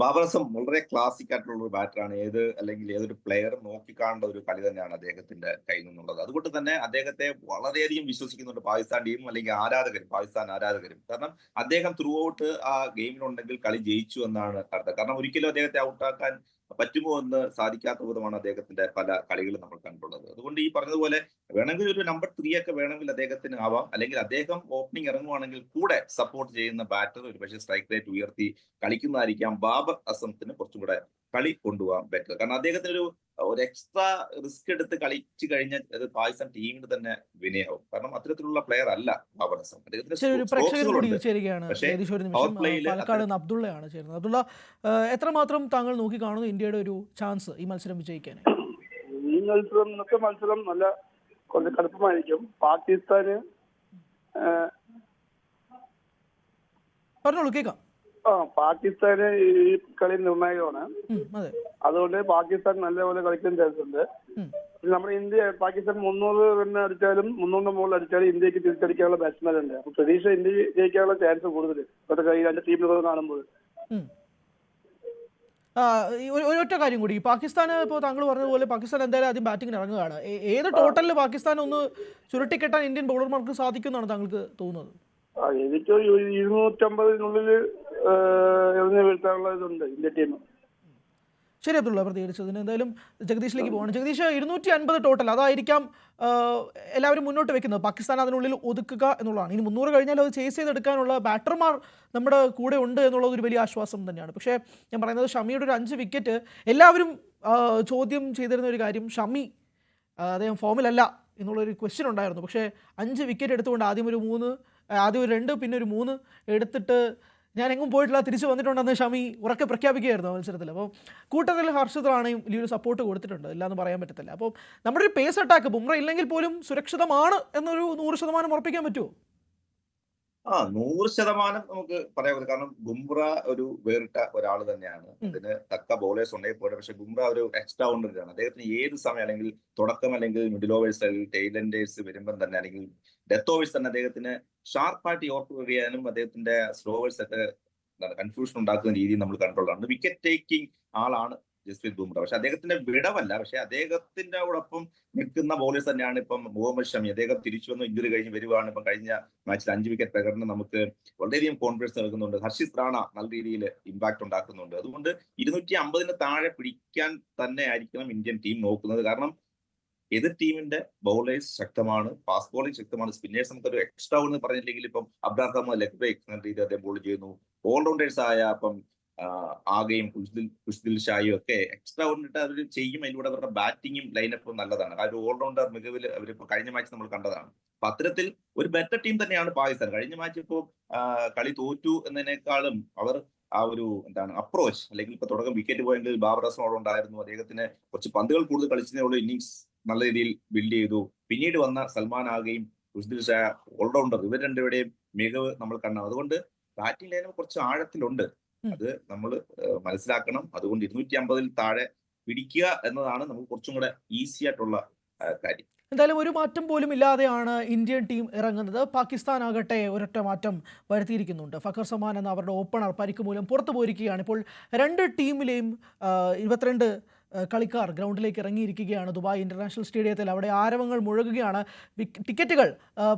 ബാബർ അസം വളരെ ക്ലാസിക് ആയിട്ടുള്ള ഒരു ബാറ്ററാണ് ഏത് അല്ലെങ്കിൽ ഏതൊരു പ്ലെയർ നോക്കിക്കാണേണ്ട ഒരു കളി തന്നെയാണ് അദ്ദേഹത്തിന്റെ കയ്യിൽ നിന്നുള്ളത്. അതുകൊണ്ട് തന്നെ അദ്ദേഹത്തെ വളരെയധികം വിശ്വസിക്കുന്നുണ്ട് പാകിസ്ഥാൻ ടീമും അല്ലെങ്കിൽ ആരാധകരും പാകിസ്ഥാൻ ആരാധകരും. കാരണം അദ്ദേഹം ത്രൂ ഔട്ട് ആ ഗെയിമിലുണ്ടെങ്കിൽ കളി ജയിച്ചു എന്നാണ് കരുതുക കാരണം ഒരിക്കലും അദ്ദേഹത്തെ ഔട്ടാക്കാൻ പറ്റുമോ എന്ന് സാധിക്കാത്ത വിധമാണ് അദ്ദേഹത്തിന്റെ പല കളികളും നമ്മൾ കണ്ടുള്ളത്. അതുകൊണ്ട് ഈ പറഞ്ഞതുപോലെ വേണമെങ്കിൽ ഒരു നമ്പർ ത്രീ ഒക്കെ വേണമെങ്കിൽ അദ്ദേഹത്തിന് ആവാം. അല്ലെങ്കിൽ അദ്ദേഹം ഓപ്പണിംഗ് ഇറങ്ങുവാണെങ്കിൽ കൂടെ സപ്പോർട്ട് ചെയ്യുന്ന ബാറ്റർ ഒരു പക്ഷേ സ്ട്രൈക്ക് റേറ്റ് ഉയർത്തി കളിക്കുന്നതായിരിക്കാം. ബാബർ അസംത്തിന് കുറച്ചും കൂടെ കളി കൊണ്ടുപോകാൻ ബെറ്റർ കാരണം അദ്ദേഹത്തിന് ഒരു ഒരു എക്സ്ട്രാ റിസ്ക് എടുത്ത് കളിച്ചു കഴിഞ്ഞാൽ അത് പാകിസ്ഥാൻ ടീമിന് തന്നെ വിനയാവും. കാരണം അത്തരത്തിലുള്ള പ്ലെയർ അല്ല ബാബർ അസം അബ്ദുള്ളയാണ് ചേരുന്നത്. അബ്ദുള്ള എത്രമാത്രം താങ്കൾ നോക്കി കാണുന്നു ഇന്ത്യയുടെ ഒരു ചാൻസ് ഈ മത്സരം വിജയിക്കാൻ ഈ മത്സരം ഇന്നത്തെ മത്സരം നല്ല കുറച്ച് കടുപ്പമായിരിക്കും. പാകിസ്ഥാന് പറഞ്ഞോളൂ കേൾക്കാം. ആ പാകിസ്ഥാന് ഈ കളി നിർണായകമാണ്. അതുകൊണ്ട് പാകിസ്ഥാൻ നല്ലപോലെ കളിക്കാൻ ചാൻസ് ഉണ്ട്. നമ്മുടെ ഇന്ത്യ പാകിസ്ഥാൻ മുന്നൂറ് റണ് അടിച്ചാലും മുന്നൂറിന്റെ മുകളിൽ അടിച്ചാലും ഇന്ത്യയ്ക്ക് തിരിച്ചടിക്കാനുള്ള ബാറ്റ്സ്മാൻ ഉണ്ട്. അപ്പൊ പ്രതീക്ഷ ഇന്ത്യ ജയിക്കാനുള്ള ചാൻസ് കൂടുതൽ ഇപ്പോഴത്തെ കളി രണ്ട് ടീമുകൾ കാണുമ്പോൾ. ഒരൊറ്റ കാര്യം കൂടി. പാകിസ്ഥാൻ ഇപ്പോൾ താങ്കൾ പറഞ്ഞതുപോലെ പാകിസ്ഥാൻ എന്തായാലും ആദ്യം ബാറ്റിംഗ് ഇറങ്ങുകയാണ്. ഏത് ടോട്ടലിൽ പാകിസ്ഥാൻ ഒന്ന് ചുരുട്ടിക്കെട്ടാൻ ഇന്ത്യൻ ബൗളർമാർക്ക് സാധിക്കുമെന്നാണ് താങ്കൾക്ക് തോന്നുന്നത്? എനിക്ക് ഇരുന്നൂറ്റമ്പതിനുള്ളിൽ എറിഞ്ഞു വീഴ്ത്താനുള്ള ഇതുണ്ട് ഇന്ത്യ ടീം ശരി അബ്ദുള്ള പ്രതികരിച്ചതിന് എന്തായാലും ജഗദീഷിലേക്ക് പോകണം ജഗദീഷ് ഇരുന്നൂറ്റി അൻപത് ടോട്ടൽ അതായിരിക്കാം എല്ലാവരും മുന്നോട്ട് വെക്കുന്നത്. പാകിസ്ഥാൻ അതിനുള്ളിൽ ഒതുക്കുക എന്നുള്ളതാണ്. ഇനി മുന്നൂറ് കഴിഞ്ഞാൽ അത് ചേസ് ചെയ്തെടുക്കാനുള്ള ബാറ്റർമാർ നമ്മുടെ കൂടെ ഉണ്ട് എന്നുള്ളത് ഒരു വലിയ ആശ്വാസം തന്നെയാണ്. പക്ഷേ ഞാൻ പറയുന്നത് ഷമിയുടെ ഒരു അഞ്ച് വിക്കറ്റ് എല്ലാവരും ചോദ്യം ചെയ്തിരുന്ന ഒരു കാര്യം ഷമി അദ്ദേഹം ഫോമിലല്ല എന്നുള്ളൊരു ക്വസ്റ്റ്യൻ ഉണ്ടായിരുന്നു. പക്ഷേ അഞ്ച് വിക്കറ്റ് എടുത്തുകൊണ്ട് ആദ്യം ഒരു മൂന്ന് ആദ്യം ഒരു രണ്ട് പിന്നെ ഒരു മൂന്ന് എടുത്തിട്ട് ഞാൻ എങ്ങും പോയിട്ടില്ല തിരിച്ചു വന്നിട്ടുണ്ടെന്ന് ഷമി ഉറക്കെ പ്രഖ്യാപിക്കുകയായിരുന്നു മത്സരത്തിൽ. അപ്പോൾ കൂട്ടത്തിൽ ഹർഷിത് റാണയും വലിയൊരു സപ്പോർട്ട് കൊടുത്തിട്ടുണ്ട്. ഇല്ലാന്ന് പറയാൻ പറ്റത്തില്ല. അപ്പോൾ നമ്മുടെ ഒരു പേസ് അറ്റാക്ക് ബുംറ ഇല്ലെങ്കിൽ പോലും സുരക്ഷിതമാണ് എന്നൊരു നൂറ് ശതമാനം ഉറപ്പിക്കാൻ പറ്റുമോ ആ നൂറ് ശതമാനം നമുക്ക് പറയാൻ പറ്റും. കാരണം ബുംറ ഒരു വേറിട്ട ഒരാൾ തന്നെയാണ്. അതിന് തക്ക ബോളേഴ്സ് ഉണ്ടെങ്കിൽ പോലും പക്ഷെ ബുംറ ഒരു എക്സ്ട്രാ ആണ് അദ്ദേഹത്തിന് ഏത് സമയം അല്ലെങ്കിൽ തുടക്കം അല്ലെങ്കിൽ മിഡിൽ ഓവേഴ്സ് അല്ലെങ്കിൽ ടൈലൻഡേഴ്സ് വരുമ്പം തന്നെ അല്ലെങ്കിൽ ഡെത്ത് ഓവേഴ്സ് തന്നെ അദ്ദേഹത്തിന് ഷാർപ്പായിട്ട് യോർക്ക് എറിയാനും അദ്ദേഹത്തിന്റെ സ്ലോവേഴ്സ് ഒക്കെ കൺഫ്യൂഷൻ ഉണ്ടാക്കുന്ന രീതി നമ്മൾ കണ്ടുള്ളതാണ് വിക്കറ്റ് ടേക്കിംഗ് ആളാണ് ജസ്പ്രീത് ബുംറ. പക്ഷെ അദ്ദേഹത്തിന്റെ വിടവല്ല. പക്ഷെ അദ്ദേഹത്തിന്റെ ഒപ്പം നിൽക്കുന്ന ബോളേഴ്സ് തന്നെയാണ് ഇപ്പം മുഹമ്മദ് ഷമി. അദ്ദേഹം തിരിച്ചു വന്ന് ഇഞ്ചുറി കഴിഞ്ഞ് വരുവാണ്. ഇപ്പം കഴിഞ്ഞ മാച്ചിൽ അഞ്ച് വിക്കറ്റ് പ്രകടനം നമുക്ക് വളരെയധികം കോൺഫിഡൻസ് നൽകുന്നുണ്ട്. ഹർഷിത് റാണ നല്ല രീതിയിൽ ഇമ്പാക്ട് ഉണ്ടാക്കുന്നുണ്ട്. അതുകൊണ്ട് ഇരുന്നൂറ്റി അമ്പതിന് താഴെ പിടിക്കാൻ തന്നെ ആയിരിക്കണം ഇന്ത്യൻ ടീം നോക്കുന്നത്. കാരണം എതിർ ടീമിന്റെ ബൗളേഴ്സ് ശക്തമാണ് ഫാസ്റ്റ് ബോളിംഗ് ശക്തമാണ്. സ്പിന്നേഴ്സ് നമുക്കൊരു എക്സ്ട്രാ എന്ന് പറഞ്ഞില്ലെങ്കിൽ ഇപ്പം അബ്ദാർ അഹമ്മദ് ലെഗ് ബ്രേക്ക് എന്ന രീതിയിൽ അദ്ദേഹം ബോൾ ചെയ്യുന്നു. ഓൾറൗണ്ടേഴ്സ് ആയ അപ്പം ആകെയും കുഷ്ദിൽ കുഷ്ദിൽ ഷായും ഒക്കെ എക്സ്ട്രാ കൊണ്ടിട്ട് അവർ ചെയ്യും. അതിലൂടെ അവരുടെ ബാറ്റിങ്ങും ലൈനപ്പും നല്ലതാണ്. ആ ഒരു ഓൾറൗണ്ടർ മികവിൽ അവരിപ്പോ കഴിഞ്ഞ മാച്ച് നമ്മൾ കണ്ടതാണ്. അപ്പൊ അത്തരത്തിൽ ഒരു ബെറ്റർ ടീം തന്നെയാണ് പാകിസ്ഥാൻ. കഴിഞ്ഞ മാച്ച് ഇപ്പോൾ കളി തോറ്റു എന്നതിനേക്കാളും അവർ ആ ഒരു എന്താണ് അപ്രോച്ച് അല്ലെങ്കിൽ ഇപ്പൊ തുടക്കം വിക്കറ്റ് പോയെങ്കിൽ ബാബർ അസം ഉണ്ടായിരുന്നു. അദ്ദേഹത്തിന് കുറച്ച് പന്തുകൾ കൂടുതൽ കളിച്ചതേ ഉള്ളൂ. ഇന്നിങ്സ് നല്ല രീതിയിൽ ബിൽഡ് ചെയ്തു. പിന്നീട് വന്ന സൽമാൻ ആകുകയും ഉസ്ദിൽ ഷാ ഓൾറൗണ്ടർ ഇവർ രണ്ടുപേരുടെയും മികവ് നമ്മൾ കണ്ടു അതുകൊണ്ട് ബാറ്റിംഗ് ലൈനപ്പ് കുറച്ച് ആഴത്തിലുണ്ട്. അത് നമ്മൾ മനസ്സിലാക്കണം. അതുകൊണ്ട് ഇരുന്നൂറ്റി അമ്പതിൽ താഴെ പിടിക്കുക എന്നതാണ് നമുക്ക് കുറച്ചും കൂടെ ഈസി ആയിട്ടുള്ള കാര്യം. എന്തായാലും ഒരു മാറ്റം പോലും ഇല്ലാതെയാണ് ഇന്ത്യൻ ടീം ഇറങ്ങുന്നത്. പാകിസ്ഥാൻ ആകട്ടെ ഒരൊറ്റ മാറ്റം വരുത്തിയിരിക്കുന്നുണ്ട്. ഫഖർ സമാൻ എന്ന അവരുടെ ഓപ്പണർ പരിക്ക് മൂലം പുറത്തു പോയിരിക്കുകയാണ്. ഇപ്പോൾ രണ്ട് ടീമിലെയും ഇരുപത്തിരണ്ട് കളിക്കാർ ഗ്രൗണ്ടിലേക്ക് ഇറങ്ങിയിരിക്കുകയാണ്. ദുബായ് ഇന്റർനാഷണൽ സ്റ്റേഡിയത്തിൽ അവിടെ ആരവങ്ങൾ മുഴകുകയാണ്. ടിക്കറ്റുകൾ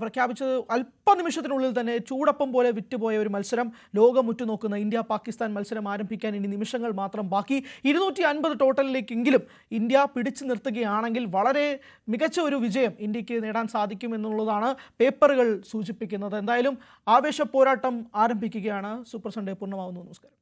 പ്രഖ്യാപിച്ചത് അല്പനിമിഷത്തിനുള്ളിൽ തന്നെ ചൂടപ്പം പോലെ വിറ്റുപോയ ഒരു മത്സരം. ലോകം ഉറ്റുനോക്കുന്ന ഇന്ത്യ പാകിസ്ഥാൻ മത്സരം ആരംഭിക്കാൻ ഇനി നിമിഷങ്ങൾ മാത്രം ബാക്കി. ഇരുന്നൂറ്റി അൻപത് ടോട്ടലിലേക്കെങ്കിലും ഇന്ത്യ പിടിച്ചു നിർത്തുകയാണെങ്കിൽ വളരെ മികച്ച ഒരു വിജയം ഇന്ത്യയ്ക്ക് നേടാൻ സാധിക്കും എന്നുള്ളതാണ് പേപ്പറുകൾ സൂചിപ്പിക്കുന്നത്. എന്തായാലും ആവേശ പോരാട്ടം ആരംഭിക്കുകയാണ്. സൂപ്പർ സൺഡേ പൂർണമാവുന്നു. നമസ്കാരം.